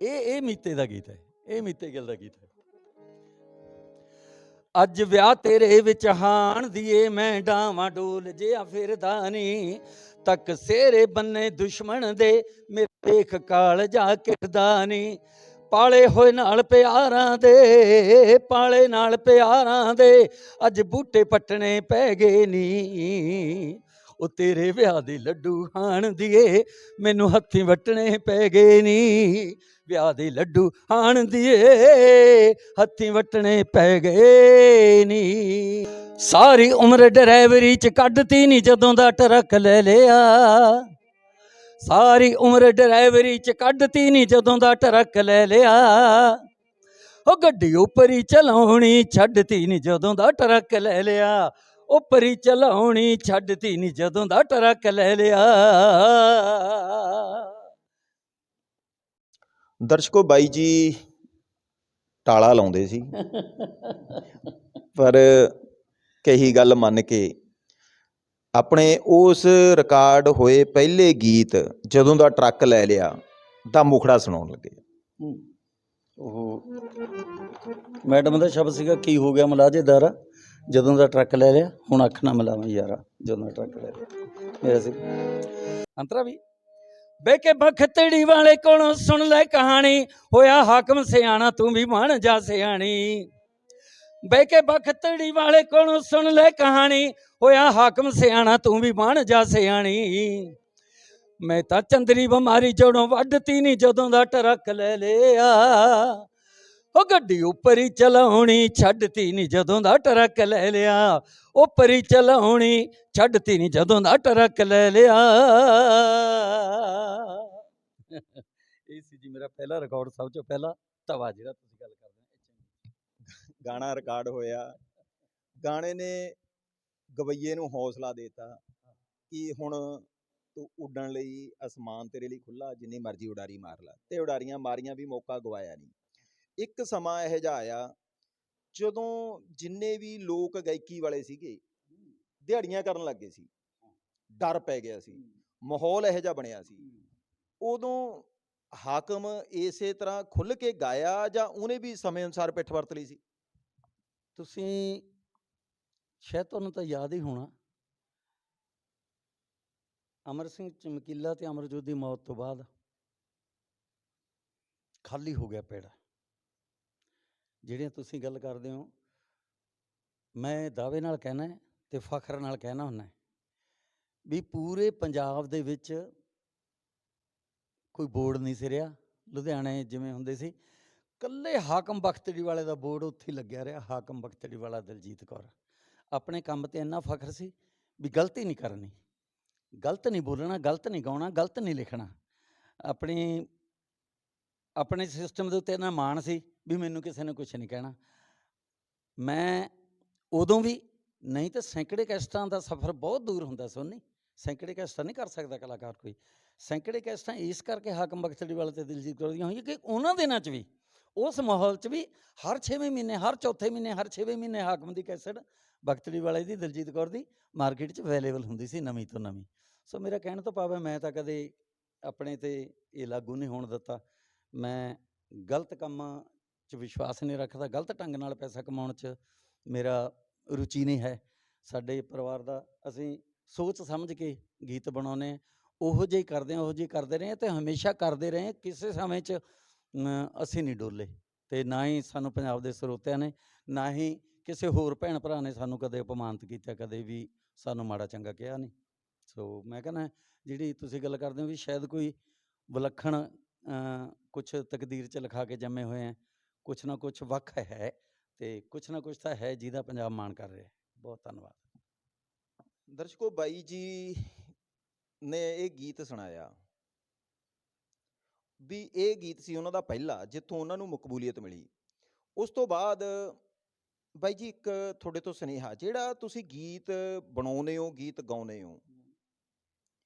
ਇਹ ਇਹ ਮੀਤੇ ਦਾ ਗੀਤ ਹੈ, ਇਹ ਮੀਤੇ ਗਿੱਲ ਦਾ ਗੀਤ ਹੈ। ਅੱਜ ਵਿਆਹ ਤੇਰੇ ਵਿੱਚ ਹਾਣ ਦੀਏ, ਮੈਂ ਡਾਵਾਂ ਡੋਲ ਜਿਆ ਫਿਰਦਾ ਨੀ। ਤੱਕ ਸੇਰੇ ਬੰਨੇ ਦੁਸ਼ਮਣ ਦੇ, ਮੇਰੇ ਦੇਖ ਕਾਲ ਜਾ ਕਿਰਦਾ ਨੀ। ਪਾਲੇ ਹੋਏ ਨਾਲ ਪਿਆਰਾਂ ਦੇ, ਪਾਲੇ ਨਾਲ ਪਿਆਰਾਂ ਦੇ, ਅੱਜ ਬੂਟੇ ਪੱਟਣੇ ਪੈ ਗਏ ਨੀ। ਉਹ ਤੇਰੇ ਵਿਆਹ ਦੇ ਲੱਡੂ ਖਾਣ ਦੀਏ, ਮੈਨੂੰ ਹੱਥੀਂ ਵੱਟਣੇ ਪੈ ਗਏ ਨੀ। ਵਿਆਹ ਦੇ ਲੱਡੂ ਖਾਣ ਦੀਏ, ਹੱਥੀਂ ਵੱਟਣੇ ਪੈ ਗਏ ਨੀ। ਸਾਰੀ ਉਮਰ ਡਰਾਈਵਰੀ ਚ ਕੱਢਤੀ ਨੀ, ਜਦੋਂ ਦਾ ਟਰੱਕ ਲੈ ਲਿਆ। ਸਾਰੀ ਉਮਰ ਡਰਾਈਵਰੀ ਚ ਕੱਢਤੀ ਨੀ, ਜਦੋਂ ਦਾ ਟਰੱਕ ਲੈ ਲਿਆ। ਉਹ ਗੱਡੀ ਉੱਪਰ ਹੀ ਚਲਾਉਣੀ ਛੱਡਤੀ ਨੀ, ਜਦੋਂ ਦਾ ਟਰੱਕ ਲੈ ਲਿਆ। ਉੱਪਰ ਹੀ ਚਲਾਉਣੀ ਛੱਡਤੀ ਨੀ ਜਦੋਂ ਦਾ ਟਰੱਕ ਲੈ ਲਿਆ। ਦਰਸ਼ਕੋ ਬਾਈ ਜੀ ਟਾਲਾ ਲਾਉਂਦੇ ਸੀ। ਪਰ ਕਹੀ ਗੱਲ ਮੰਨ ਕੇ ਆਪਣੇ ਉਸ ਰਿਕਾਰਡ ਹੋਏ ਪਹਿਲੇ ਗੀਤ ਜਦੋਂ ਦਾ ਟਰੱਕ ਲੈ ਲਿਆ ਦਾ ਮੁਖੜਾ ਸੁਣਾਉਣ ਲੱਗੇ। ਉਹ ਮੈਡਮ ਦਾ ਸ਼ਬਦ ਸੀਗਾ ਕੀ ਹੋ ਗਿਆ ਮਲਾਜੇਦਾਰਾ ਜਦੋਂ ਦਾ ਟਰੱਕ ਲੈ ਲਿਆ, ਹੁਣ ਅੱਖ ਨਾ ਮਿਲਾਵਾਂ ਯਾਰਾ, ਜਦੋਂ ਦਾ ਟਰੱਕ ਲੈ ਲਿਆ। ਮੇਰਾ ਸੀ। ਅੰਤਰਾ ਵੀ। ਬੇ ਕੇ ਬਖਤੜੀ ਵਾਲੇ ਕੋਲੋਂ ਸੁਣ ਲੈ ਕਹਾਣੀ, ਹੋਇਆ ਹਾਕਮ ਸਿਆਣਾ, ਤੂੰ ਵੀ ਬਣ ਜਾ ਸਿਆਣੀ। ਬੇ ਕੇ ਬਖਤੜੀ ਵਾਲੇ ਕੋਲੋਂ ਸੁਣ ਲੈ ਕਹਾਣੀ, ਹੋਇਆ ਹਾਕਮ ਸਿਆਣਾ, ਤੂੰ ਵੀ ਬਣ ਜਾ ਸਿਆਣੀ। ਮੈਂ ਤਾਂ ਚੰਦਰੀ ਬਿਮਾਰੀ ਜੜੋਂ ਵੱਢਤੀ ਨਹੀਂ ਜਦੋਂ ਦਾ ਟਰੱਕ ਲੈ ਲਿਆ। ਉਹ ਗੱਡੀ ਉੱਪਰ ਹੀ ਚਲਾਉਣੀ ਛੱਡਤੀ ਨਹੀਂ ਜਦੋਂ ਦਾ ਟਰੱਕ ਲੈ ਲਿਆ। ਉੱਪਰ ਹੀ ਚਲਾਉਣੀ ਛੱਡਤੀ ਨਹੀਂ ਜਦੋਂ ਦਾ ਟਰੱਕ ਲੈ ਲਿਆ। ਇਹ ਸੀ ਜੀ ਮੇਰਾ ਪਹਿਲਾ ਰਿਕਾਰਡ ਸਭ ਤੋਂ ਪਹਿਲਾ ਤਵਾ ਜਿਹੜਾ ਤੁਸੀਂ ਗੱਲ ਕਰਦੇ ਗਾਣਾ ਰਿਕਾਰਡ ਹੋਇਆ। ਗਾਣੇ ਨੇ ਗਵਈਏ ਨੂੰ ਹੌਸਲਾ ਦਿੱਤਾ ਕਿ ਹੁਣ ਤੂੰ ਉੱਡਣ ਲਈ ਅਸਮਾਨ ਤੇਰੇ ਲਈ ਖੁੱਲਾ ਜਿੰਨੀ ਮਰਜ਼ੀ ਉਡਾਰੀ ਮਾਰ ਲੈ। ਤੇ ਉਡਾਰੀਆਂ ਮਾਰੀਆਂ ਵੀ ਮੌਕਾ ਗਵਾਇਆ ਨਹੀਂ ਇੱਕ ਸਮਾਂ ਇਹੋ ਜਿਹਾ ਆਇਆ ਜਦੋਂ ਜਿੰਨੇ ਵੀ ਲੋਕ ਗਾਇਕੀ ਵਾਲੇ ਸੀਗੇ, ਦਿਹਾੜੀਆਂ ਕਰਨ ਲੱਗੇ ਸੀ। ਡਰ ਪੈ ਗਿਆ ਸੀ। ਮਾਹੌਲ ਇਹੋ ਜਿਹਾ ਬਣਿਆ ਸੀ। ਉਦੋਂ ਹਾਕਮ ਇਸੇ ਤਰ੍ਹਾਂ ਖੁੱਲ ਕੇ ਗਾਇਆ ਜਾਂ ਉਹਨੇ ਵੀ ਸਮੇਂ ਅਨੁਸਾਰ ਪਿੱਠ ਵਰਤ ਲਈ ਸੀ? ਤੁਸੀਂ ਸ਼ਾਇਦ ਤੁਹਾਨੂੰ ਤਾਂ ਯਾਦ ਹੀ ਹੋਣਾ। ਅਮਰ ਸਿੰਘ ਚਮਕੀਲਾ ਤੇ ਅਮਰਜੋਤ ਦੀ ਮੌਤ ਤੋਂ ਬਾਅਦ ਖਾਲੀ ਹੋ ਗਿਆ ਪੇੜ। ਜਿਹੜੀਆਂ ਤੁਸੀਂ ਗੱਲ ਕਰਦੇ ਹੋ, ਮੈਂ ਦਾਅਵੇ ਨਾਲ ਕਹਿਣਾ ਹੈ ਤੇ ਫਖਰ ਨਾਲ ਕਹਿਣਾ ਹੁੰਦਾ ਵੀ ਪੂਰੇ ਪੰਜਾਬ ਦੇ ਵਿੱਚ ਕੋਈ ਬੋਰਡ ਨਹੀਂ ਸੀ ਰਿਹਾ। ਲੁਧਿਆਣੇ ਜਿਵੇਂ ਹੁੰਦੇ ਸੀ, ਕੱਲੇ ਹਾਕਮ ਬਖਤੜੀ ਵਾਲੇ ਦਾ ਬੋਰਡ ਉੱਥੇ ਲੱਗਿਆ ਰਿਹਾ, ਹਾਕਮ ਬਖਤੜੀ ਵਾਲਾ ਦਲਜੀਤ ਕੌਰ। ਆਪਣੇ ਕੰਮ ਤੇ ਇੰਨਾ ਫਖਰ ਸੀ ਵੀ ਗਲਤੀ ਨਹੀਂ ਕਰਨੀ। ਗਲਤ ਨਹੀਂ ਬੋਲਣਾ, ਗਲਤ ਨਹੀਂ ਗਾਉਣਾ, ਗਲਤ ਨਹੀਂ ਲਿਖਣਾ। ਆਪਣੀ, ਆਪਣੇ ਸਿਸਟਮ ਦੇ ਉੱਤੇ ਇੰਨਾ ਮਾਣ ਸੀ ਵੀ ਮੈਨੂੰ ਕਿਸੇ ਨੇ ਕੁਝ ਨਹੀਂ ਕਹਿਣਾ। ਮੈਂ ਉਦੋਂ ਵੀ ਨਹੀਂ ਤਾਂ ਸੈਂਕੜੇ ਕੈਸਟਾਂ ਦਾ ਸਫ਼ਰ ਬਹੁਤ ਦੂਰ ਹੁੰਦਾ ਸੋਨੀ ਸੈਂਕੜੇ ਕੈਸਟਾਂ ਨਹੀਂ ਕਰ ਸਕਦਾ ਕਲਾਕਾਰ ਕੋਈ। ਸੈਂਕੜੇ ਕੈਸਟਾਂ ਇਸ ਕਰਕੇ ਹਾਕਮ ਬਖਤੜੀ ਵਾਲੇ ਤੇ ਦਿਲਜੀਤ ਕੌਰ ਦੀਆਂ ਹੋਈਆਂ ਕਿ ਉਹਨਾਂ ਦਿਨਾਂ 'ਚ ਵੀ, ਉਸ ਮਾਹੌਲ 'ਚ ਵੀ ਹਰ 6ਵੇਂ ਮਹੀਨੇ, ਹਰ ਚੌਥੇ ਮਹੀਨੇ, ਹਰ 6ਵੇਂ ਮਹੀਨੇ ਹਾਕਮ ਦੀ ਕੈਸਟ ਬਖਤੜੀ ਵਾਲੇ ਦੀ, ਦਿਲਜੀਤ ਕੌਰ ਦੀ ਮਾਰਕੀਟ 'ਚ ਅਵੇਲੇਬਲ ਹੁੰਦੀ ਸੀ ਨਵੀਂ ਤੋਂ ਨਵੀਂ। ਸੋ ਮੇਰਾ ਕਹਿਣ ਤੋਂ ਭਾਵ ਮੈਂ ਤਾਂ ਕਦੇ ਆਪਣੇ ਤੇ ਇਹ ਲਾਗੂ ਨਹੀਂ ਹੋਣ ਦਿੱਤਾ। ਮੈਂ ਗਲਤ ਕੰਮਾਂ 'ਚ ਵਿਸ਼ਵਾਸ ਨਹੀਂ ਰੱਖਦਾ, ਗਲਤ ਢੰਗ ਨਾਲ ਪੈਸਾ ਕਮਾਉਣ 'ਚ ਮੇਰਾ ਰੁਚੀ ਨਹੀਂ ਹੈ। ਸਾਡੇ ਪਰਿਵਾਰ ਦਾ ਅਸੀਂ ਸੋਚ ਸਮਝ ਕੇ ਗੀਤ ਬਣਾਉਨੇ ਹਾਂ। ਉਹੋ ਜਿਹੇ ਕਰਦੇ ਹਾਂ, ਉਹੋ ਜਿਹੇ ਕਰਦੇ ਰਹੇ ਹਾਂ ਤੇ ਹਮੇਸ਼ਾ ਕਰਦੇ ਰਹੇ ਕਿਸੇ ਸਮੇਂ 'ਚ ਅਸੀਂ ਨਹੀਂ ਡੋਲੇ ਤੇ ਨਾ ਹੀ ਸਾਨੂੰ ਪੰਜਾਬ ਦੇ ਸਰੋਤਿਆਂ ਨੇ, ਨਾ ਹੀ ਕਿਸੇ ਹੋਰ ਭੈਣ ਭਰਾ ਨੇ ਸਾਨੂੰ ਕਦੇ ਅਪਮਾਨਿਤ ਕੀਤਾ, ਕਦੇ ਵੀ ਸਾਨੂੰ ਮਾੜਾ ਚੰਗਾ ਕਿਹਾ ਨਹੀਂ। ਸੋ ਮੈਂ ਕਹਿੰਦਾ, ਜਿਹੜੀ ਤੁਸੀਂ ਗੱਲ ਕਰਦੇ ਹੋ ਵੀ ਸ਼ਾਇਦ ਕੋਈ ਵਿਲੱਖਣ ਕੁਝ ਤਕਦੀਰ 'ਚ ਲਿਖਾ ਕੇ ਜੰਮੇ ਹੋਏ ਆ ਕੁਛ ਨਾ ਕੁਛ ਵੱਖ ਹੈ ਤੇ ਕੁਛ ਨਾ ਕੁਛ ਤਾਂ ਹੈ ਜਿਹਦਾ ਪੰਜਾਬ ਮਾਣ ਕਰ ਰਿਹਾ ਹੈ। ਬਹੁਤ ਧੰਨਵਾਦ। ਦਰਸ਼ਕੋ ਬਾਈ ਜੀ ਨੇ ਇਹ ਗੀਤ ਸੁਣਾਇਆ ਵੀ ਇਹ ਗੀਤ ਸੀ ਉਹਨਾਂ ਦਾ ਪਹਿਲਾ ਜਿੱਥੋਂ ਉਹਨਾਂ ਨੂੰ ਮਕਬੂਲੀਅਤ ਮਿਲੀ। ਉਸ ਤੋਂ ਬਾਅਦ ਬਾਈ ਜੀ ਇੱਕ ਤੁਹਾਡੇ ਤੋਂ ਸੁਨੇਹਾ ਜਿਹੜਾ ਤੁਸੀਂ ਗੀਤ ਬਣਾਉਨੇ ਹੋ ਗੀਤ ਗਾਉਨੇ ਹੋ।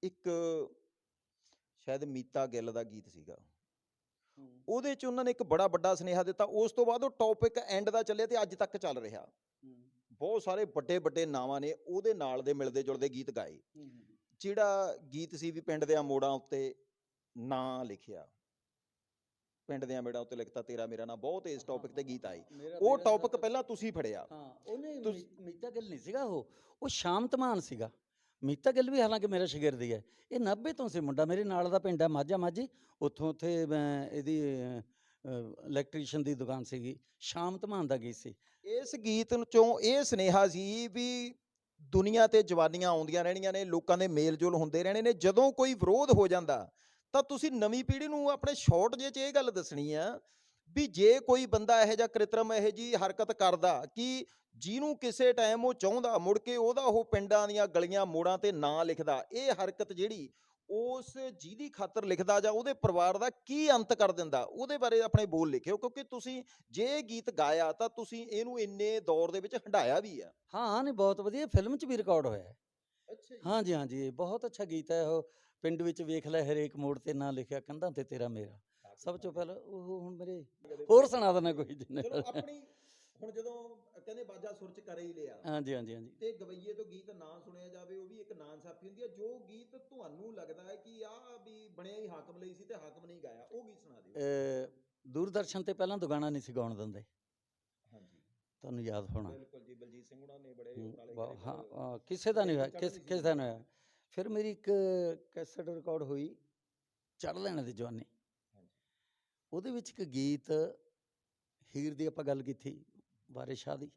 ਇੱਕ ਸ਼ਾਇਦ ਮੀਤਾ ਗਿੱਲ ਦਾ ਗੀਤ ਸੀਗਾ। ਉਹਦੇ 'ਚ ਉਹਨਾਂ ਨੇ ਇੱਕ ਬੜਾ ਵੱਡਾ ਸੁਨੇਹਾ ਦਿੱਤਾ। ਉਸ ਤੋਂ ਬਾਅਦ ਉਹ ਟੌਪਿਕ ਐਂਡ ਦਾ ਚੱਲਿਆ ਤੇ ਅੱਜ ਤੱਕ ਚੱਲ ਰਿਹਾ। ਬਹੁਤ ਸਾਰੇ ਵੱਡੇ ਵੱਡੇ ਨਾਵਾਂ ਨੇ ਉਹਦੇ ਨਾਲ ਦੇ ਮਿਲਦੇ ਜੁਲਦੇ ਗੀਤ ਗਾਏ। ਜਿਹੜਾ ਗੀਤ ਸੀ ਵੀ ਪਿੰਡ ਦੇ ਮੋੜਾਂ ਉੱਤੇ ਨਾਂ ਲਿਖਿਆ। ਪਿੰਡ ਦੀਆਂ ਮੇੜਾਂ ਉੱਤੇ ਲਿਖਤਾ ਤੇਰਾ ਮੇਰਾ ਨਾਂ ਬਹੁਤ ਇਸ ਟੌਪਿਕ ਤੇ ਗੀਤ ਆਏ। ਉਹ ਟੌਪਿਕ ਪਹਿਲਾਂ ਤੁਸੀਂ ਫੜਿਆ। ਹਾਂ ਉਹਨੇ ਮੀਤਾ ਗਿੱਲ ਨਹੀਂ ਸੀਗਾ ਉਹ? ਉਹ ਸ਼ਾਂਤ ਮਾਨ ਸੀਗਾ। ਮੀਤਾ ਗਿੱਲ ਵੀ ਹਾਲਾਂਕਿ ਮੇਰਾ ਸ਼ਾਗਿਰਦ ਹੀ ਹੈ। ਇਹ 90 ਤੋਂ ਸੀ ਮੁੰਡਾ, ਮੇਰੇ ਨਾਲ ਦਾ ਪਿੰਡ ਹੈ ਮਾਝਾ ਮਾਝੀ। ਉੱਥੋਂ ਉੱਥੇ ਮੈਂ ਇਹਦੀ ਇਲੈਕਟ੍ਰੀਸ਼ੀਅਨ ਦੀ ਦੁਕਾਨ ਸੀਗੀ, ਸ਼ਾਮ ਧਮਾਨ ਦਾ ਗੀਤ ਸੀ। ਇਸ ਗੀਤ ਚੋਂ ਇਹ ਸੁਨੇਹਾ ਸੀ ਵੀ ਦੁਨੀਆ ਤੇ ਜਵਾਨੀਆਂ ਆਉਂਦੀਆਂ ਰਹਿਣੀਆਂ ਨੇ, ਲੋਕਾਂ ਦੇ ਮੇਲ ਜੋਲ ਹੁੰਦੇ ਰਹਿਣੇ ਨੇ। ਜਦੋਂ ਕੋਈ ਵਿਰੋਧ ਹੋ ਜਾਂਦਾ, ਤਾਂ ਤੁਸੀਂ ਨਵੀਂ ਪੀੜ੍ਹੀ ਨੂੰ ਆਪਣੇ ਸ਼ਾਰਟ ਜੇ 'ਚ ਇਹ ਗੱਲ ਦੱਸਣੀ ਆ ਵੀ ਜੇ ਕੋਈ ਬੰਦਾ ਇਹੋ ਜਿਹਾ ਕ੍ਰਿਤਰਮ ਇਹੋ ਜੀ ਹਰਕਤ ਕਰਦਾ ਕਿ ਜਿਹਨੂੰ ਕਿਸੇ ਟਾਈਮ ਉਹ ਚਾਹੁੰਦਾ ਮੁੜ ਕੇ ਉਹਦਾ ਉਹ ਪਿੰਡਾਂ ਦੀਆਂ ਗਲੀਆਂ ਮੋੜਾਂ ਤੇ ਨਾਂ ਲਿਖਦਾ ਇਹ ਹਰਕਤ ਜਿਹੜੀ ਉਸ ਜਿਹਦੀ ਖਾਤਰ ਲਿਖਦਾ ਜਾਂ ਉਹਦੇ ਪਰਿਵਾਰ ਦਾ ਕੀ ਅੰਤ ਕਰ ਦਿੰਦਾ ਉਹਦੇ ਬਾਰੇ ਆਪਣੇ ਬੋਲ ਲਿਖਿਓ ਕਿਉਂਕਿ ਤੁਸੀਂ ਜੇ ਗੀਤ ਗਾਇਆ ਤਾਂ ਤੁਸੀਂ ਇਹਨੂੰ ਇੰਨੇ ਦੌਰ ਦੇ ਵਿੱਚ ਹੰਡਾਇਆ ਵੀ ਆ। ਹਾਂ ਹਾਂ ਨਹੀਂ ਬਹੁਤ ਵਧੀਆ ਫਿਲਮ 'ਚ ਵੀ ਰਿਕਾਰਡ ਹੋਇਆ ਹੈ। ਅੱਛਾ ਹਾਂਜੀ ਹਾਂਜੀ ਇਹ ਬਹੁਤ ਅੱਛਾ ਗੀਤ ਹੈ ਉਹ ਪਿੰਡ ਵਿੱਚ ਵੇਖ ਲੈ ਹਰੇਕ ਮੋੜ ਤੇ ਨਾਂ ਲਿਖਿਆ ਕੰਧਾਂ ਤੇ ਤੇਰਾ ਮੇਰਾ। ਸਭ ਤੋਂ ਪਹਿਲਾਂ ਉਹ ਹੁਣ ਮੇਰੇ ਹੋਰ ਸੁਣਾ ਦੇਣਾ ਕੋਈ ਜਿੰਨੇ ਚਲੋ ਆਪਣੀ ਹੁਣ ਜਦੋਂ ਕਹਿੰਦੇ ਬਾਜਾ ਸੁਰ ਚ ਕਰੇ ਹੀ ਲਿਆ। ਹਾਂਜੀ ਹਾਂਜੀ ਹਾਂਜੀ। ਤੇ ਗਵਈਏ ਤੋਂ ਗੀਤ ਨਾ ਸੁਣਿਆ ਜਾਵੇ ਉਹ ਵੀ ਇੱਕ ਨਾਇਨਸਾਫੀ ਹੁੰਦੀ ਹੈ ਜੋ ਗੀਤ ਤੁਹਾਨੂੰ ਲੱਗਦਾ ਹੈ ਕਿ ਆਹ ਵੀ ਬਣਿਆ ਹੀ ਹਾਕਮ ਲਈ ਸੀ ਤੇ ਹਾਕਮ ਨਹੀਂ ਗਾਇਆ ਉਹ ਗੀਤ ਸੁਣਾ ਦਿਓ। ਦੂਰਦਰਸ਼ਨ ਤੇ ਪਹਿਲਾਂ ਦੁਗਾਣਾ ਨਹੀਂ ਸੀ ਗਾਉਣ ਦਿੰਦੇ। ਹਾਂਜੀ। ਤੁਹਾਨੂੰ ਯਾਦ ਹੋਣਾ। ਬਿਲਕੁਲ ਜੀ ਬਲਜੀਤ ਸਿੰਘ ਉਹਨਾਂ ਨੇ ਬੜੇ ਹੂੰ, ਉਪਰਾਲੇ ਹਾਂ ਕਿਸੇ ਦਾ ਨਹੀਂ ਹੋਇਆ ਕਿਸ ਕਿਸ ਦਾ ਨਹੀਂ ਹੋਇਆ। ਫਿਰ ਮੇਰੀ ਇੱਕ ਕੈਸਟ ਰਿਕਾਰਡ ਹੋਈ ਚੜ ਲੈਣ ਦੀ ਜਵਾਨੀ। ਉਹਦੇ ਵਿੱਚ ਇੱਕ ਗੀਤ ਹੀਰ ਦੀ ਆਪਾਂ ਗੱਲ ਕੀਤੀ ਵਾਰਿਸ ਦੀ।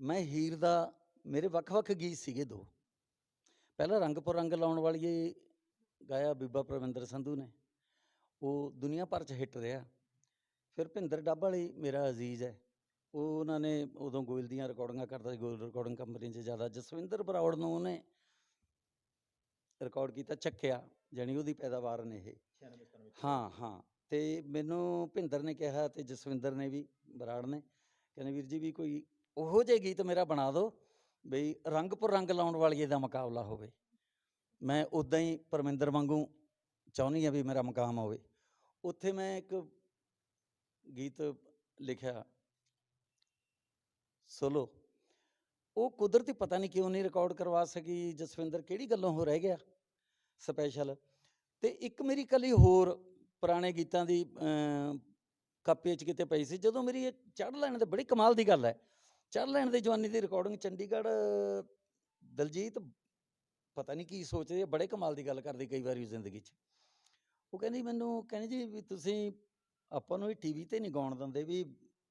ਮੈਂ ਹੀਰ ਦਾ ਮੇਰੇ ਵੱਖ-ਵੱਖ ਗੀਤ ਸੀਗੇ ਦੋ। ਪਹਿਲਾ ਰੰਗ ਪਰ ਰੰਗ ਲਾਉਣ ਵਾਲੀਏ ਗਾਇਆ ਬੀਬਾ ਪ੍ਰਵਿੰਦਰ ਸੰਧੂ ਨੇ। ਉਹ ਦੁਨੀਆ ਭਰ 'ਚ ਹਿੱਟ ਰਿਹਾ। ਫਿਰ ਭਿੰਦਰ ਡੱਬ ਵਾਲੀ ਮੇਰਾ ਅਜ਼ੀਜ਼ ਹੈ। ਉਹ ਉਹਨਾਂ ਨੇ ਉਦੋਂ ਗੋਇਲ ਦੀਆਂ ਰਿਕਾਰਡਿੰਗਾਂ ਕਰਦਾ ਸੀ ਗੋਇਲ ਰਿਕਾਰਡਿੰਗ ਕੰਪਨੀ 'ਚ ਜ਼ਿਆਦਾ। ਜਸਵਿੰਦਰ ਬਰਾੜ ਨੂੰ ਉਹਨੇ ਰਿਕਾਰਡ ਕੀਤਾ ਚੱਕਿਆ ਜਾਣੀ ਉਹਦੀ ਪੈਦਾਵਾਰ ਨੇ ਇਹ। 96 97 ਵਿੱਚ ਹਾਂ ਹਾਂ। ਅਤੇ ਮੈਨੂੰ ਭਿੰਦਰ ਨੇ ਕਿਹਾ ਅਤੇ ਜਸਵਿੰਦਰ ਨੇ ਵੀ, ਬਰਾੜ ਨੇ, ਕਹਿੰਦੇ ਵੀਰ ਜੀ ਵੀ ਕੋਈ ਉਹੋ ਜਿਹੇ ਗੀਤ ਮੇਰਾ ਬਣਾ ਦਿਓ ਬਈ ਰੰਗ ਪਰ ਰੰਗ ਲਾਉਣ ਵਾਲੀਏ ਦਾ ਮੁਕਾਬਲਾ ਹੋਵੇ। ਮੈਂ ਉਦਾਂ ਹੀ ਪਰਮਿੰਦਰ ਵਾਂਗੂ ਚਾਹੁੰਦੀ ਆ ਵੀ ਮੇਰਾ ਮੁਕਾਮ ਹੋਵੇ। ਉੱਥੇ ਮੈਂ ਇੱਕ ਗੀਤ ਲਿਖਿਆ। ਸੋਲੋ ਉਹ ਕੁਦਰਤੀ ਪਤਾ ਨਹੀਂ ਕਿਉਂ ਨਹੀਂ ਰਿਕਾਰਡ ਕਰਵਾ ਸਕੀ ਜਸਵਿੰਦਰ ਕਿਹੜੀ ਗੱਲੋਂ ਹੋ ਰਹਿ ਗਿਆ ਸਪੈਸ਼ਲ ਤੇ ਇੱਕ ਮੇਰੀ ਕਲੀ ਹੋਰ ਪੁਰਾਣੇ ਗੀਤਾਂ ਦੀ ਅਮ, ਕਾਪੀ 'ਚ ਕਿਤੇ ਪਈ ਸੀ। ਜਦੋਂ ਮੇਰੀ ਇਹ ਚੜ ਲੈਣ ਤੇ ਬੜੀ ਕਮਾਲ ਦੀ ਗੱਲ ਹੈ। ਚੜ ਲੈਣ ਦੀ ਜਵਾਨੀ ਦੀ ਰਿਕਾਰਡਿੰਗ ਚੰਡੀਗੜ੍ਹ ਦਲਜੀਤ ਪਤਾ ਨਹੀਂ ਕੀ ਸੋਚਦੇ ਬੜੇ ਕਮਾਲ ਦੀ ਗੱਲ ਕਰਦੀ ਕਈ ਵਾਰੀ ਜ਼ਿੰਦਗੀ 'ਚ। ਉਹ ਕਹਿੰਦੀ ਮੈਨੂੰ ਕਹਿੰਦੀ ਜੀ ਵੀ ਤੁਸੀਂ ਆਪਾਂ ਨੂੰ ਇਹ ਟੀਵੀ ਤੇ ਨਹੀਂ ਗਾਉਣ ਦਿੰਦੇ ਵੀ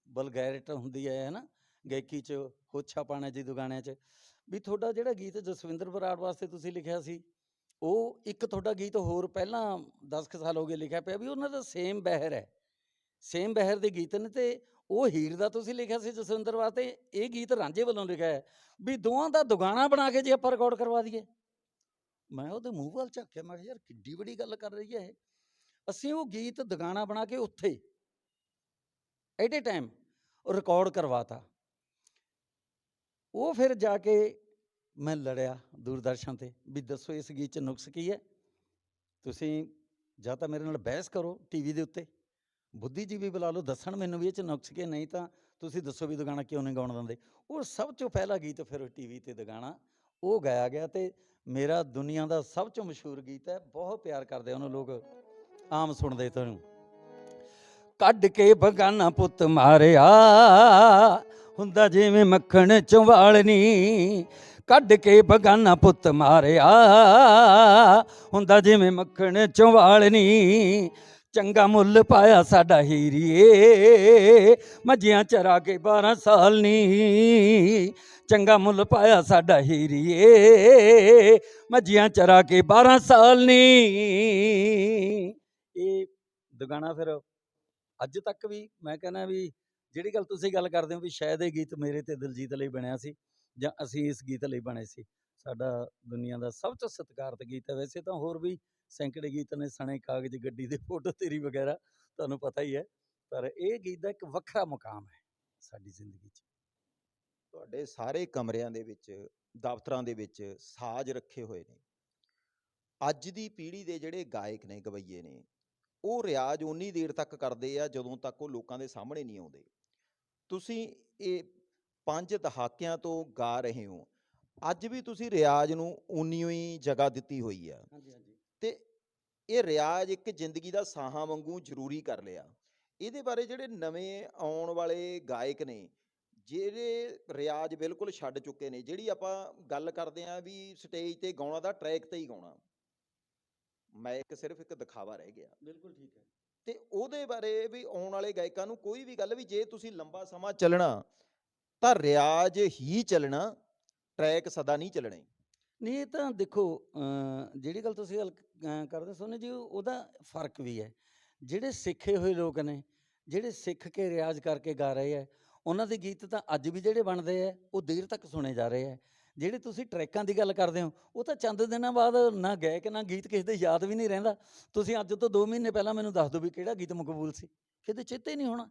ਬਲਗੈਰਿਟ ਹੁੰਦੀ ਹੈ ਹੈਨਾ ਗਾਇਕੀ 'ਚ ਹੋਛਾ ਪਾਣਾ ਜੀ ਦੁਗਾਣਿਆਂ 'ਚ। ਵੀ ਤੁਹਾਡਾ ਜਿਹੜਾ ਗੀਤ ਜਸਵਿੰਦਰ ਬਰਾੜ ਵਾਸਤੇ ਤੁਸੀਂ ਲਿਖਿਆ ਸੀ ਉਹ ਇੱਕ ਤੁਹਾਡਾ ਗੀਤ ਹੋਰ ਪਹਿਲਾਂ 10 ਕੁ ਸਾਲ ਹੋ ਗਏ ਲਿਖਿਆ ਪਿਆ ਵੀ ਉਹਨਾਂ ਦਾ ਸੇਮ ਬਹਿਰ ਹੈ। ਸੇਮ ਬਹਿਰ ਦੇ ਗੀਤ ਨੇ ਤੇ ਉਹ ਹੀਰ ਦਾ ਤੁਸੀਂ ਲਿਖਿਆ ਸੀ ਜਸਵਿੰਦਰ ਵਾਸਤੇ, ਇਹ ਗੀਤ ਰਾਂਝੇ ਵੱਲੋਂ ਲਿਖਿਆ ਹੈ ਵੀ ਦੋਵਾਂ ਦਾ ਦੁਗਾਣਾ ਬਣਾ ਕੇ ਜੇ ਆਪਾਂ ਰਿਕਾਰਡ ਕਰਵਾ ਦਈਏ। ਮੈਂ ਉਹਦੇ ਮੂੰਹ ਵੱਲ ਝਾਕਿਆ, ਮੈਂ ਕਿਹਾ ਯਾਰ ਕਿੱਡੀ ਵੱਡੀ ਗੱਲ ਕਰ ਰਹੀ ਹੈ ਇਹ। ਅਸੀਂ ਉਹ ਗੀਤ ਦੁਗਾਣਾ ਬਣਾ ਕੇ ਉੱਥੇ ਐਟ ਏ ਟਾਈਮ ਰਿਕਾਰਡ ਕਰਵਾਤਾ ਉਹ ਫਿਰ ਜਾ ਕੇ ਮੈਂ ਲੜਿਆ ਦੂਰਦਰਸ਼ਨ ਤੇ ਵੀ ਦੱਸੋ ਇਸ ਗੀਤ ਚ ਨੁਕਸ ਕੀ ਹੈ? ਤੁਸੀਂ ਜਾਂ ਤਾਂ ਮੇਰੇ ਨਾਲ ਬਹਿਸ ਕਰੋ ਟੀਵੀ ਦੇ ਉੱਤੇ। ਬੁੱਧੀਜੀਵੀ ਬੁਲਾ ਲਓ, ਦੱਸਣ ਮੈਨੂੰ ਵੀ ਇਹ ਚ ਨੁਕਸ ਕੀ ਨਹੀਂ ਤਾਂ ਤੁਸੀਂ ਦੱਸੋ ਵੀ ਦੁਗਾਣਾ ਕਿਉਂ ਨਹੀਂ ਗਾਉਣ ਦਿੰਦੇ। ਉਹ ਸਭ ਤੋਂ ਪਹਿਲਾ ਗੀਤ ਫਿਰ ਟੀਵੀ ਤੇ ਦੁਗਾਣਾ, ਉਹ ਗਾਇਆ ਗਿਆ ਤੇ ਮੇਰਾ ਦੁਨੀਆ ਦਾ ਸਭ ਤੋਂ ਮਸ਼ਹੂਰ ਗੀਤ ਹੈ, ਬਹੁਤ ਪਿਆਰ ਕਰਦੇ ਉਹਨੂੰ ਲੋਕ, ਆਮ ਸੁਣਦੇ ਤੁਹਾਨੂੰ ਕੱਢ ਕੇ ਬਗਾਨਾ ਪੁੱਤ ਮਾਰਿਆ, ਹੁੰਦਾ ਜਿਵੇਂ ਮੱਖਣ ਚਵਾਲਣੀ ਕੱਢ ਕੇ ਬਗਾਨਾ ਪੁੱਤ ਮਾਰਿਆ। ਹੁੰਦਾ ਜਿਵੇਂ ਮੱਖਣ ਚਵਾਲਣੀ ਚੰਗਾ ਮੁੱਲ ਪਾਇਆ ਸਾਡਾ ਹੀਰੀਏ। ਮੱਝੀਆਂ ਚਰਾ ਕੇ 12 ਸਾਲ ਨੀ, ਚੰਗਾ ਮੁੱਲ ਪਾਇਆ ਸਾਡਾ ਹੀਰੀਏ। ਮੱਝੀਆਂ ਚਰਾ ਕੇ 12 ਸਾਲ ਨੀ। ਇਹ ਦੁਗਾਣਾ ਫਿਰ ਅੱਜ ਤੱਕ ਵੀ ਮੈਂ ਕਹਿੰਦਾ ਵੀ ਜਿਹੜੀ ਗੱਲ ਤੁਸੀਂ ਗੱਲ ਕਰਦੇ ਹੋ ਵੀ ਸ਼ਾਇਦ ਇਹ ਗੀਤ ਮੇਰੇ ਤੇ ਦਿਲਜੀਤ ਲਈ ਬਣਿਆ ਸੀ ਜਾਂ ਅਸੀਂ ਇਸ ਗੀਤ ਲਈ ਬਣੇ ਸੀ। ਸਾਡਾ ਦੁਨੀਆ ਦਾ ਸਭ ਤੋਂ ਸਤਿਕਾਰਤ ਗੀਤ ਹੈ। ਵੈਸੇ ਤਾਂ ਹੋਰ ਵੀ ਸੈਂਕੜੇ ਗੀਤ ਨੇ, ਸਣੇ ਕਾਗਜ਼ ਗੱਡੀ ਦੇ ਫੋਟੋ ਤੇਰੀ ਵਗੈਰਾ, ਤੁਹਾਨੂੰ ਪਤਾ ਹੀ ਹੈ। ਪਰ ਇਹ ਗੀਤ ਦਾ ਇੱਕ ਵੱਖਰਾ ਮੁਕਾਮ ਹੈ ਸਾਡੀ ਜ਼ਿੰਦਗੀ 'ਚ। ਤੁਹਾਡੇ ਸਾਰੇ ਕਮਰਿਆਂ ਦੇ ਵਿੱਚ, ਦਫ਼ਤਰਾਂ ਦੇ ਵਿੱਚ ਸਾਜ਼ ਰੱਖੇ ਹੋਏ ਨੇ। ਅੱਜ ਦੀ ਪੀੜ੍ਹੀ ਦੇ ਜਿਹੜੇ ਗਾਇਕ ਨੇ, ਗਵਈਏ ਨੇ, ਉਹ ਰਿਆਜ਼ ਉਨੀ ਦੇਰ ਤੱਕ ਕਰਦੇ ਆ ਜਦੋਂ ਤੱਕ ਉਹ ਲੋਕਾਂ ਦੇ ਸਾਹਮਣੇ ਨਹੀਂ ਆਉਂਦੇ। ਤੁਸੀਂ ਇਹ ਪੰਜ ਦਹਾਕਿਆਂ ਤੋਂ ਗਾ ਰਹੇ ਹੋ। ਅੱਜ ਵੀ ਤੁਸੀਂ ਰਿਆਜ਼ ਨੂੰ ਉਨੀ ਹੀ ਜਗ੍ਹਾ ਦਿੱਤੀ ਹੋਈ ਆ। ਹਾਂਜੀ ਹਾਂਜੀ। ਤੇ ਇਹ ਰਿਆਜ਼ ਇੱਕ ਜ਼ਿੰਦਗੀ ਦਾ ਸਾਹਾਂ ਵਾਂਗੂ ਜ਼ਰੂਰੀ ਕਰ ਲਿਆ। ਇਹਦੇ ਬਾਰੇ ਜਿਹੜੇ ਨਵੇਂ ਆਉਣ ਵਾਲੇ ਗਾਇਕ ਨੇ ਜਿਹੜੇ ਰਿਆਜ਼ ਬਿਲਕੁਲ ਛੱਡ ਚੁੱਕੇ ਨੇ ਜਿਹੜੀ ਆਪਾਂ ਗੱਲ ਕਰਦੇ ਆਂ ਵੀ ਸਟੇਜ ਤੇ ਗਾਉਣਾ ਦਾ ਟਰੈਕ ਤੇ ਹੀ ਗਾਉਣਾ। ਮੈਂ ਇੱਕ ਸਿਰਫ ਇੱਕ ਦਿਖਾਵਾ ਰਹਿ ਗਿਆ। ਬਿਲਕੁਲ ਠੀਕ ਹੈ। ਤੇ ਉਹਦੇ ਬਾਰੇ ਵੀ ਆਉਣ ਵਾਲੇ ਗਾਇਕਾਂ ਨੂੰ ਕੋਈ ਵੀ ਗੱਲ ਵੀ ਜੇ ਤੁਸੀਂ ਲੰਬਾ ਸਮਾਂ ਚੱਲਣਾ ਤਾਂ ਰਿਆਜ਼ ਹੀ ਚੱਲਣਾ, ਟਰੈਕ ਸਦਾ ਨਹੀਂ ਚੱਲਣੇ। ਨਹੀਂ, ਇਹ ਤਾਂ ਦੇਖੋ ਜਿਹੜੀ ਗੱਲ ਤੁਸੀਂ ਗੱਲ ਕਰਦੇ ਸੋਨੇ ਜੀ, ਉਹਦਾ ਫ਼ਰਕ ਵੀ ਹੈ। ਜਿਹੜੇ ਸਿੱਖੇ ਹੋਏ ਲੋਕ ਨੇ, ਜਿਹੜੇ ਸਿੱਖ ਕੇ ਰਿਆਜ਼ ਕਰਕੇ ਗਾ ਰਹੇ ਹੈ, ਉਹਨਾਂ ਦੇ ਗੀਤ ਤਾਂ ਅੱਜ ਵੀ ਜਿਹੜੇ ਬਣਦੇ ਹੈ, ਉਹ ਦੇਰ ਤੱਕ ਸੁਣੇ ਜਾ ਰਹੇ ਹੈ। ਜਿਹੜੇ ਤੁਸੀਂ ਟਰੈਕਾਂ ਦੀ ਗੱਲ ਕਰਦੇ ਹੋ, ਉਹ ਤਾਂ ਚੰਦ ਦਿਨਾਂ ਬਾਅਦ ਨਾ ਗਾਇਕ, ਨਾ ਗੀਤ ਕਿਸੇ ਦੇ ਯਾਦ ਵੀ ਨਹੀਂ ਰਹਿੰਦਾ। ਤੁਸੀਂ ਅੱਜ ਤੋਂ 2 ਮਹੀਨੇ ਪਹਿਲਾਂ ਮੈਨੂੰ ਦੱਸ ਦਿਓ ਵੀ ਕਿਹੜਾ ਗੀਤ ਮਕਬੂਲ ਸੀ? ਕਿਤੇ ਚੇਤੇ ਨਹੀਂ ਹੋਣਾ।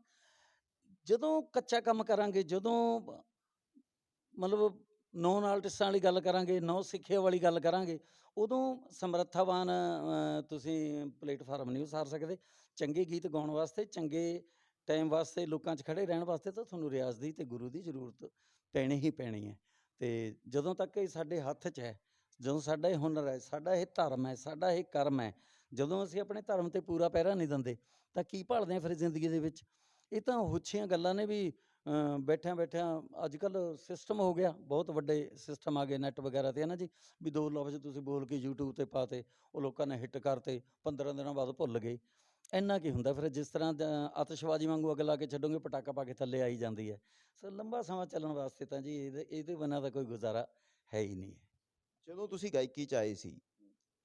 ਜਦੋਂ ਕੱਚਾ ਕੰਮ ਕਰਾਂਗੇ, ਜਦੋਂ ਮਤਲਬ ਨੌਨ ਆਰਟਿਸਟਾਂ ਵਾਲੀ ਗੱਲ ਕਰਾਂਗੇ ਨੌ ਸਿੱਖਿਆ ਵਾਲੀ ਗੱਲ ਕਰਾਂਗੇ, ਉਦੋਂ ਸਮਰੱਥਾਵਾਨ ਤੁਸੀਂ ਪਲੇਟਫਾਰਮ ਨਹੀਂ ਉਸਾਰ ਸਕਦੇ। ਚੰਗੇ ਗੀਤ ਗਾਉਣ ਵਾਸਤੇ, ਚੰਗੇ ਟਾਈਮ ਵਾਸਤੇ, ਲੋਕਾਂ 'ਚ ਖੜੇ ਰਹਿਣ ਵਾਸਤੇ ਤਾਂ ਤੁਹਾਨੂੰ ਰਿਆਜ਼ ਦੀ ਤੇ ਗੁਰੂ ਦੀ ਜ਼ਰੂਰਤ ਪੈਣੀ ਹੀ ਪੈਣੀ ਹੈ। ਤੇ ਜਦੋਂ ਤੱਕ ਇਹ ਸਾਡੇ ਹੱਥ 'ਚ ਹੈ, ਜਦੋਂ ਸਾਡਾ ਇਹ ਹੁਨਰ ਹੈ, ਸਾਡਾ ਇਹ ਧਰਮ ਹੈ, ਸਾਡਾ ਇਹ ਕਰਮ ਹੈ, ਜਦੋਂ ਅਸੀਂ ਆਪਣੇ ਧਰਮ ਤੇ ਪੂਰਾ ਪਹਿਰਾ ਨਹੀਂ ਦਿੰਦੇ, ਤਾਂ ਕੀ ਭਾਲਦੇ ਆ ਫਿਰ ਜ਼ਿੰਦਗੀ ਦੇ ਵਿੱਚ? ਇਹ ਤਾਂ ਹੁੱਛੀਆਂ ਗੱਲਾਂ ਨੇ ਵੀ ਬੈਠਿਆਂ ਬੈਠਿਆਂ ਅੱਜ ਕੱਲ ਸਿਸਟਮ ਹੋ ਗਿਆ, ਬਹੁਤ ਵੱਡੇ ਸਿਸਟਮ ਆ ਗਏ ਨੈਟ ਵਗੈਰਾ ਤੇ, ਹੈ ਨਾ ਜੀ? ਵੀ ਦੋ ਲਫ਼ਜ਼ ਤੁਸੀਂ ਬੋਲ ਕੇ YouTube ਤੇ ਪਾਤੇ, ਉਹ ਲੋਕਾਂ ਨੇ ਹਿੱਟ ਕਰਤੇ 15 ਦਿਨਾਂ ਬਾਅਦ ਭੁੱਲ ਗਏ। ਇੰਨਾ ਕੀ ਹੁੰਦਾ ਫਿਰ ਜਿਸ ਤਰ੍ਹਾਂ ਦਾ, ਆਤਿਸ਼ਬਾਜ਼ੀ ਵਾਂਗੂ ਅੱਗ ਲਾ ਕੇ ਛੱਡੋਗੇ, ਪਟਾਕਾ ਪਾ ਕੇ ਥੱਲੇ ਆਈ ਜਾਂਦੀ ਹੈ। ਸੋ ਲੰਬਾ ਸਮਾਂ ਚੱਲਣ ਵਾਸਤੇ ਤਾਂ ਜੀ ਇਹਦੇ ਇਹਦੇ ਬਿਨਾਂ ਤਾਂ ਕੋਈ ਗੁਜ਼ਾਰਾ ਹੈ ਹੀ ਨਹੀਂ ਹੈ। ਜਦੋਂ ਤੁਸੀਂ ਗਾਇਕੀ ਚ ਆਏ ਸੀ,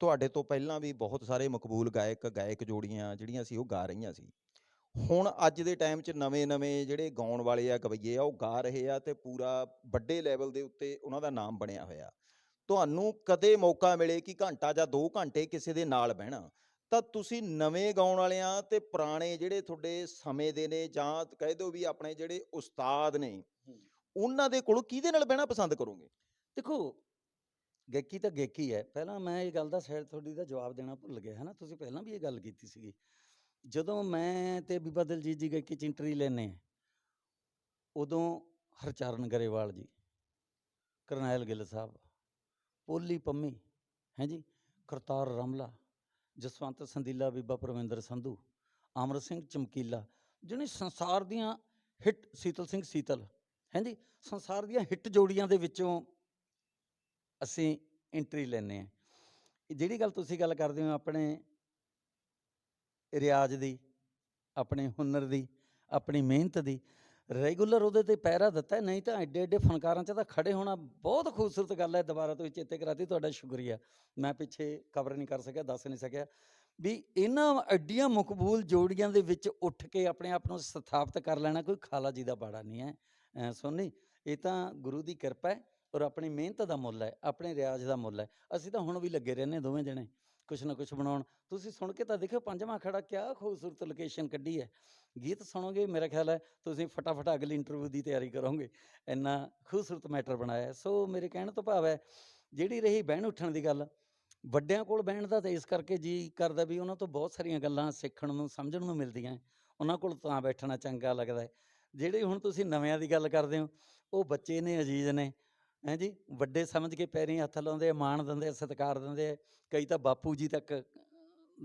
ਤੁਹਾਡੇ ਤੋਂ ਪਹਿਲਾਂ ਵੀ ਬਹੁਤ ਸਾਰੇ ਮਕਬੂਲ ਗਾਇਕ ਗਾਇਕ ਜੋੜੀਆਂ ਜਿਹੜੀਆਂ ਸੀ ਉਹ ਗਾ ਰਹੀਆਂ ਸੀ। ਹੁਣ ਅੱਜ ਦੇ ਟਾਈਮ 'ਚ ਨਵੇਂ-ਨਵੇਂ ਜਿਹੜੇ ਗਾਉਣ ਵਾਲੇ ਆ ਗਵਈਏ ਆ ਉਹ ਗਾ ਰਹੇ ਆ ਤੇ ਪੂਰਾ ਵੱਡੇ ਲੈਵਲ ਦੇ ਉੱਤੇ ਉਹਨਾਂ ਦਾ ਨਾਮ ਬਣਿਆ ਹੋਇਆ। ਤੁਹਾਨੂੰ ਕਦੇ ਮੌਕਾ ਮਿਲੇ ਕਿ ਘੰਟਾ ਜਾਂ 2 ਘੰਟੇ ਕਿਸੇ ਦੇ ਨਾਲ ਬਹਿਣਾ ਤਾਂ ਤੁਸੀਂ ਨਵੇਂ ਗਾਉਣ ਵਾਲਿਆਂ ਤੇ ਪੁਰਾਣੇ ਜਿਹੜੇ ਤੁਹਾਡੇ ਸਮੇਂ ਦੇ ਨੇ ਜਾਂ ਕਹਿ ਦਿਓ ਵੀ ਆਪਣੇ ਜਿਹੜੇ ਉਸਤਾਦ ਨੇ ਉਹਨਾਂ ਦੇ ਕੋਲ ਕਿਹਦੇ ਨਾਲ ਬਹਿਣਾ ਪਸੰਦ ਕਰੋਗੇ? ਦੇਖੋ ਗਾਇਕੀ ਤਾਂ ਗਾਇਕੀ ਹੈ। ਪਹਿਲਾਂ ਮੈਂ ਇਹ ਗੱਲ ਦਾ ਸ਼ਾਇਦ ਤੁਹਾਡੀ ਦਾ ਜਵਾਬ ਦੇਣਾ ਭੁੱਲ ਗਿਆ ਹੈ ਨਾ ਤੁਸੀਂ ਪਹਿਲਾਂ ਵੀ ਇਹ ਗੱਲ ਕੀਤੀ ਸੀਗੀ। ਜਦੋਂ ਮੈਂ ਤੇ ਬੀਬਾ ਦਲਜੀਤ ਜੀ ਗਾਇਕੀ ਚ ਇੰਟਰੀ ਲੈਨੇ ਆ ਉਦੋਂ ਹਰਚਰਨ ਗਰੇਵਾਲ ਜੀ, ਕਰਨੈਲ ਗਿੱਲ ਸਾਹਿਬ, ਪੋਲੀ ਪੰਮੀ, ਹੈ ਜੀ, ਕਰਤਾਰ ਰਮਲਾ, ਜਸਵੰਤ ਸੰਦੀਲਾ, ਬੀਬਾ ਪਰਵਿੰਦਰ ਸੰਧੂ, ਅਮਰ ਸਿੰਘ ਚਮਕੀਲਾ ਜਿਹੜੇ ਸੰਸਾਰ ਦੀਆਂ ਹਿੱਟ ਸੀਤਲ ਸਿੰਘ ਸੀਤਲ, ਹੈ ਜੀ, ਸੰਸਾਰ ਦੀਆਂ ਹਿੱਟ ਜੋੜੀਆਂ ਦੇ ਵਿੱਚੋਂ ਅਸੀਂ ਐਂਟਰੀ ਲੈਨੇ ਆ ਜਿਹੜੀ ਗੱਲ ਤੁਸੀਂ ਗੱਲ ਕਰਦੇ ਹੋ ਆਪਣੇ ਰਿਆਜ਼ ਦੀ, ਆਪਣੇ ਹੁਨਰ ਦੀ, ਆਪਣੀ ਮਿਹਨਤ ਦੀ, ਰੈਗੂਲਰ ਉਹਦੇ ਤੇ ਪਹਿਰਾ ਦਿੱਤਾ ਨਹੀਂ ਤਾਂ ਐਡੇ ਐਡੇ ਫਨਕਾਰਾਂ 'ਚ ਤਾਂ ਖੜੇ ਹੋਣਾ ਬਹੁਤ ਖੂਬਸੂਰਤ ਗੱਲ ਹੈ, ਦੁਬਾਰਾ ਤੋਂ ਚੇਤੇ ਕਰਾਤੀ, ਤੁਹਾਡਾ ਸ਼ੁਕਰੀਆ। ਮੈਂ ਪਿੱਛੇ ਕਵਰ ਨਹੀਂ ਕਰ ਸਕਿਆ, ਦੱਸ ਨਹੀਂ ਸਕਿਆ। ਵੀ ਇਹਨਾਂ ਐਡੀਆਂ ਮਕਬੂਲ ਜੋੜੀਆਂ ਦੇ ਵਿੱਚ ਉੱਠ ਕੇ ਆਪਣੇ ਆਪ ਨੂੰ ਸਥਾਪਿਤ ਕਰ ਲੈਣਾ ਕੋਈ ਖਾਲਾ ਜੀ ਦਾ ਬਾੜਾ ਨਹੀਂ ਹੈ ਅਹ ਸੋਨੀ। ਇਹ ਤਾਂ ਗੁਰੂ ਦੀ ਕਿਰਪਾ ਹੈ ਔਰ ਆਪਣੀ ਮਿਹਨਤ ਦਾ ਮੁੱਲ ਹੈ, ਆਪਣੇ ਰਿਆਜ਼ ਦਾ ਮੁੱਲ ਹੈ। ਅਸੀਂ ਤਾਂ ਹੁਣ ਵੀ ਲੱਗੇ ਰਹਿੰਦੇ ਦੋਵੇਂ ਜਣੇ। ਕੁਛ ਨਾ ਕੁਛ ਬਣਾਉਣ। ਤੁਸੀਂ ਸੁਣ ਕੇ ਤਾਂ ਦੇਖਿਓ, ਪੰਜਵਾਂ ਖੜਾ ਕਿਆ ਖੂਬਸੂਰਤ ਲੋਕੇਸ਼ਨ ਕੱਢੀ ਹੈ। ਗੀਤ ਸੁਣੋਗੇ ਮੇਰਾ ਖਿਆਲ ਹੈ, ਤੁਸੀਂ ਫਟਾਫਟ ਅਗਲੀ ਇੰਟਰਵਿਊ ਦੀ ਤਿਆਰੀ ਕਰੋਗੇ। ਇੰਨਾ ਖੂਬਸੂਰਤ ਮੈਟਰ ਬਣਾਇਆ ਸੋ ਮੇਰੇ ਕਹਿਣ ਤੋਂ ਭਾਵ ਹੈ, ਜਿਹੜੀ ਰਹੀ ਬਹਿਣ ਉੱਠਣ ਦੀ ਗੱਲ, ਵੱਡਿਆਂ ਕੋਲ ਬਹਿਣ ਦਾ ਤਾਂ ਇਸ ਕਰਕੇ ਜੀ ਕਰਦਾ ਵੀ ਉਹਨਾਂ ਤੋਂ ਬਹੁਤ ਸਾਰੀਆਂ ਗੱਲਾਂ ਸਿੱਖਣ ਨੂੰ, ਸਮਝਣ ਨੂੰ ਮਿਲਦੀਆਂ ਉਹਨਾਂ ਕੋਲ ਤਾਂ ਬੈਠਣਾ ਚੰਗਾ ਲੱਗਦਾ ਹੈ। ਜਿਹੜੇ ਹੁਣ ਤੁਸੀਂ ਨਵਿਆਂ ਦੀ ਗੱਲ ਕਰਦੇ ਹੋ, ਉਹ ਬੱਚੇ ਨੇ, ਅਜੀਜ਼ ਨੇ ਹੈ ਜੀ ਵੱਡੇ ਸਮਝ ਕੇ ਪੈਰੀ ਹੱਥ ਲਾਉਂਦੇ ਆ ਮਾਣ ਦਿੰਦੇ ਆ ਸਤਿਕਾਰ ਦਿੰਦੇ ਆ ਕਈ ਤਾਂ ਬਾਪੂ ਜੀ ਤੱਕ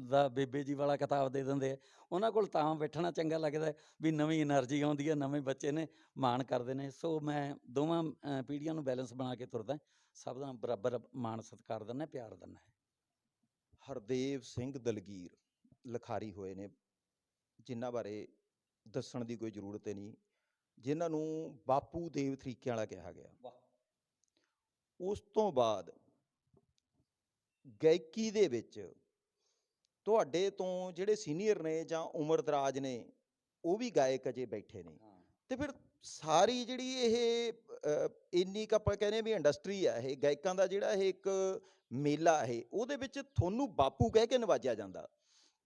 ਦਾ ਬੇਬੇ ਜੀ ਵਾਲਾ ਕਿਤਾਬ ਦੇ ਦਿੰਦੇ ਆ। ਉਹਨਾਂ ਕੋਲ ਤਾਂ ਬੈਠਣਾ ਚੰਗਾ ਲੱਗਦਾ ਵੀ ਨਵੀਂ એનર્ਜੀ ਆਉਂਦੀ ਹੈ ਨਵੇਂ ਬੱਚੇ ਨੇ ਮਾਣ ਕਰਦੇ ਨੇ। ਸੋ ਮੈਂ ਦੋਵਾਂ ਪੀੜ੍ਹੀਆਂ ਨੂੰ ਬੈਲੈਂਸ ਬਣਾ ਕੇ ਤੁਰਦਾ ਸਭ ਦਾ ਬਰਾਬਰ ਮਾਣ ਸਤਿਕਾਰ ਦਿੰਦਾ ਪਿਆਰ ਦਿੰਦਾ। ਹਰਦੇਵ ਸਿੰਘ ਦਲਗੀਰ ਲਖਾਰੀ ਹੋਏ ਨੇ ਜਿਨ੍ਹਾਂ ਬਾਰੇ ਦੱਸਣ ਦੀ ਕੋਈ ਜ਼ਰੂਰਤ ਨਹੀਂ ਜਿਨ੍ਹਾਂ ਨੂੰ ਬਾਪੂ ਦੇਵ ਤਰੀਕੇ ਵਾਲਾ ਕਿਹਾ ਗਿਆ। ਵਾਹ। ਉਸ ਤੋਂ ਬਾਅਦ ਗਾਇਕੀ ਦੇ ਵਿੱਚ ਤੁਹਾਡੇ ਤੋਂ ਜਿਹੜੇ ਸੀਨੀਅਰ ਨੇ ਜਾਂ ਉਮਰਦਰਾਜ ਨੇ ਉਹ ਵੀ ਗਾਇਕ ਅਜੇ ਬੈਠੇ ਨੇ। ਤੇ ਫਿਰ ਸਾਰੀ ਜਿਹੜੀ ਇਹ ਇੰਨੀ ਕੁ ਆਪਾਂ ਕਹਿੰਦੇ ਵੀ ਇੰਡਸਟਰੀ ਆ ਇਹ ਗਾਇਕਾਂ ਦਾ ਜਿਹੜਾ ਇਹ ਇੱਕ ਮੇਲਾ ਇਹ ਉਹਦੇ ਵਿੱਚ ਤੁਹਾਨੂੰ ਬਾਪੂ ਕਹਿ ਕੇ ਨਵਾਜਿਆ ਜਾਂਦਾ।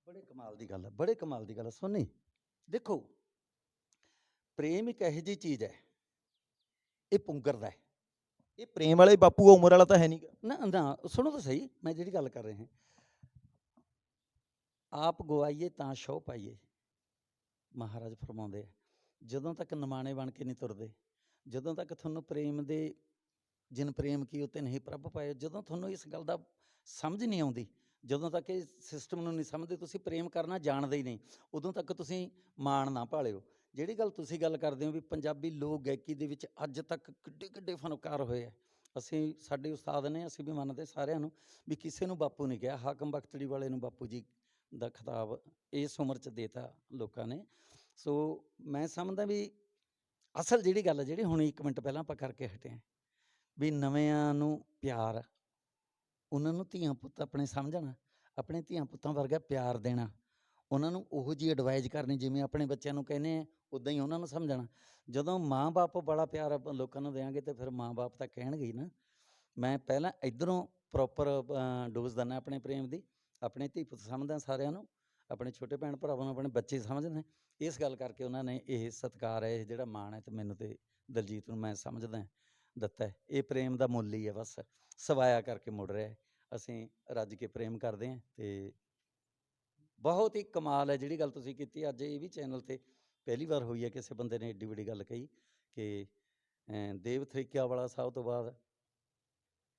ਬੜੇ ਕਮਾਲ ਦੀ ਗੱਲ ਹੈ ਬੜੇ ਕਮਾਲ ਦੀ ਗੱਲ ਹੈ ਸੋਨੀ ਦੇਖੋ ਪ੍ਰੇਮ ਇੱਕ ਇਹੋ ਜਿਹੀ ਚੀਜ਼ ਹੈ ਇਹ ਪੁੰਗਰਦਾ ਹੈ। ਇਹ ਪ੍ਰੇਮ ਵਾਲੇ ਬਾਪੂ ਆ, ਉਮਰ ਵਾਲਾ ਤਾਂ ਹੈ ਨਹੀਂਗਾ ਨਾ ਨਾ, ਸੁਣੋ ਤਾਂ ਸਹੀ, ਮੈਂ ਜਿਹੜੀ ਗੱਲ ਕਰ ਰਿਹਾ। ਹਾਂ ਆਪ ਗਵਾਈਏ ਤਾਂ ਸ਼ੋਅ ਪਾਈਏ, ਮਹਾਰਾਜ ਫਰਮਾਉਂਦੇ ਆ। ਜਦੋਂ ਤੱਕ ਨਿਮਾਣੇ ਬਣ ਕੇ ਨਹੀਂ ਤੁਰਦੇ, ਜਦੋਂ ਤੱਕ ਤੁਹਾਨੂੰ ਪ੍ਰੇਮ ਦੇ, ਜਿਨ ਪ੍ਰੇਮ ਕੀ ਉਤੇ ਨਹੀਂ ਪ੍ਰਭ ਪਾਏ, ਜਦੋਂ ਤੁਹਾਨੂੰ ਇਸ ਗੱਲ ਦਾ ਸਮਝ ਨਹੀਂ ਆਉਂਦੀ, ਜਦੋਂ ਤੱਕ ਇਹ ਸਿਸਟਮ ਨੂੰ ਨਹੀਂ ਸਮਝਦੇ, ਤੁਸੀਂ ਪ੍ਰੇਮ ਕਰਨਾ ਜਾਣਦੇ ਹੀ ਨਹੀਂ, ਉਦੋਂ ਤੱਕ ਤੁਸੀਂ ਮਾਣ ਨਾ ਭਾਲਿਓ। ਜਿਹੜੀ ਗੱਲ ਤੁਸੀਂ ਗੱਲ ਕਰਦੇ ਹੋ ਵੀ ਪੰਜਾਬੀ ਲੋਕ ਗਾਇਕੀ ਦੇ ਵਿੱਚ ਅੱਜ ਤੱਕ ਕਿੱਡੇ ਕਿੱਡੇ ਫਨਕਾਰ ਹੋਏ ਆ। ਅਸੀਂ, ਸਾਡੇ ਉਸਤਾਦ ਨੇ, ਅਸੀਂ ਵੀ ਮੰਨਦੇ ਸਾਰਿਆਂ ਨੂੰ ਵੀ ਕਿਸੇ ਨੂੰ ਬਾਪੂ ਨਹੀਂ ਕਿਹਾ। ਹਾਕਮ ਬਖਤੜੀ ਵਾਲੇ ਨੂੰ ਬਾਪੂ ਜੀ ਦਾ ਖਿਤਾਬ ਇਸ ਉਮਰ 'ਚ ਦੇਤਾ ਲੋਕਾਂ ਨੇ। ਸੋ ਮੈਂ ਸਮਝਦਾ ਵੀ ਅਸਲ ਜਿਹੜੀ ਗੱਲ ਹੈ ਜਿਹੜੀ ਹੁਣ ਇੱਕ ਮਿੰਟ ਪਹਿਲਾਂ ਆਪਾਂ ਕਰਕੇ ਹਟੇ ਹਾਂ, ਵੀ ਨਵਿਆਂ ਨੂੰ ਪਿਆਰ, ਉਹਨਾਂ ਨੂੰ ਧੀਆਂ ਪੁੱਤ ਆਪਣੇ ਸਮਝਣਾ, ਆਪਣੇ ਧੀਆਂ ਪੁੱਤਾਂ ਵਰਗਾ ਪਿਆਰ ਦੇਣਾ ਉਹਨਾਂ ਨੂੰ ਉਹੋ ਜਿਹੀ ਐਡਵਾਈਜ਼ ਕਰਨੀ, ਜਿਵੇਂ ਆਪਣੇ ਬੱਚਿਆਂ ਨੂੰ ਕਹਿੰਦੇ ਆ ਉਦਾਂ ਹੀ ਉਹਨਾਂ ਨੂੰ ਸਮਝਣਾ। ਜਦੋਂ ਮਾਂ-ਬਾਪ ਬੜਾ ਪਿਆਰ ਆਪਾਂ ਲੋਕਾਂ ਨੂੰ ਦੇਵਾਂਗੇ ਤੇ ਫਿਰ ਮਾਂ-ਬਾਪ ਤਾਂ ਕਹਿਣਗੇ ਹੀ ਨਾ। ਮੈਂ ਪਹਿਲਾਂ ਇਧਰੋਂ ਪ੍ਰੋਪਰ ਡੋਜ਼ ਦਿੰਦਾ ਆਪਣੇ ਪ੍ਰੇਮ ਦੀ। ਆਪਣੇ ਧੀ ਪੁੱਤ ਸਮਝਦਾ ਸਾਰਿਆਂ ਨੂੰ। ਆਪਣੇ ਛੋਟੇ ਭੈਣ ਭਰਾਵਾਂ ਨੂੰ ਆਪਣੇ ਬੱਚੇ ਸਮਝਦੇ ਇਸ ਗੱਲ ਕਰਕੇ ਉਹਨਾਂ ਨੇ ਇਹ ਸਤਿਕਾਰ ਹੈ, ਇਹ ਜਿਹੜਾ ਮਾਣ ਹੈ ਤੇ ਮੈਨੂੰ ਤੇ ਦਲਜੀਤ ਨੂੰ ਮੈਂ ਸਮਝਦਾ ਦਿੱਤਾ ਇਹ ਪ੍ਰੇਮ ਦਾ ਮੁੱਲ ਹੀ ਹੈ ਬਸ। ਸਵਾਇਆ ਕਰਕੇ ਮੁੜ ਰਿਹਾ ਅਸੀਂ ਰੱਜ ਕੇ ਪ੍ਰੇਮ ਕਰਦੇ ਹਾਂ ਤੇ ਬਹੁਤ ਹੀ ਕਮਾਲ ਹੈ ਜਿਹੜੀ ਗੱਲ ਤੁਸੀਂ ਕੀਤੀ। ਅੱਜ ਇਹ ਵੀ ਚੈਨਲ ਤੇ ਪਹਿਲੀ ਵਾਰ ਹੋਈ ਹੈ ਕਿਸੇ ਬੰਦੇ ਨੇ ਏਡੀ ਵੱਡੀ ਗੱਲ ਕਹੀ ਕਿ ਦੇਵ ਥਰੀਕਿਆ ਵਾਲਾ ਸਾਹਿਬ ਤੋਂ ਬਾਅਦ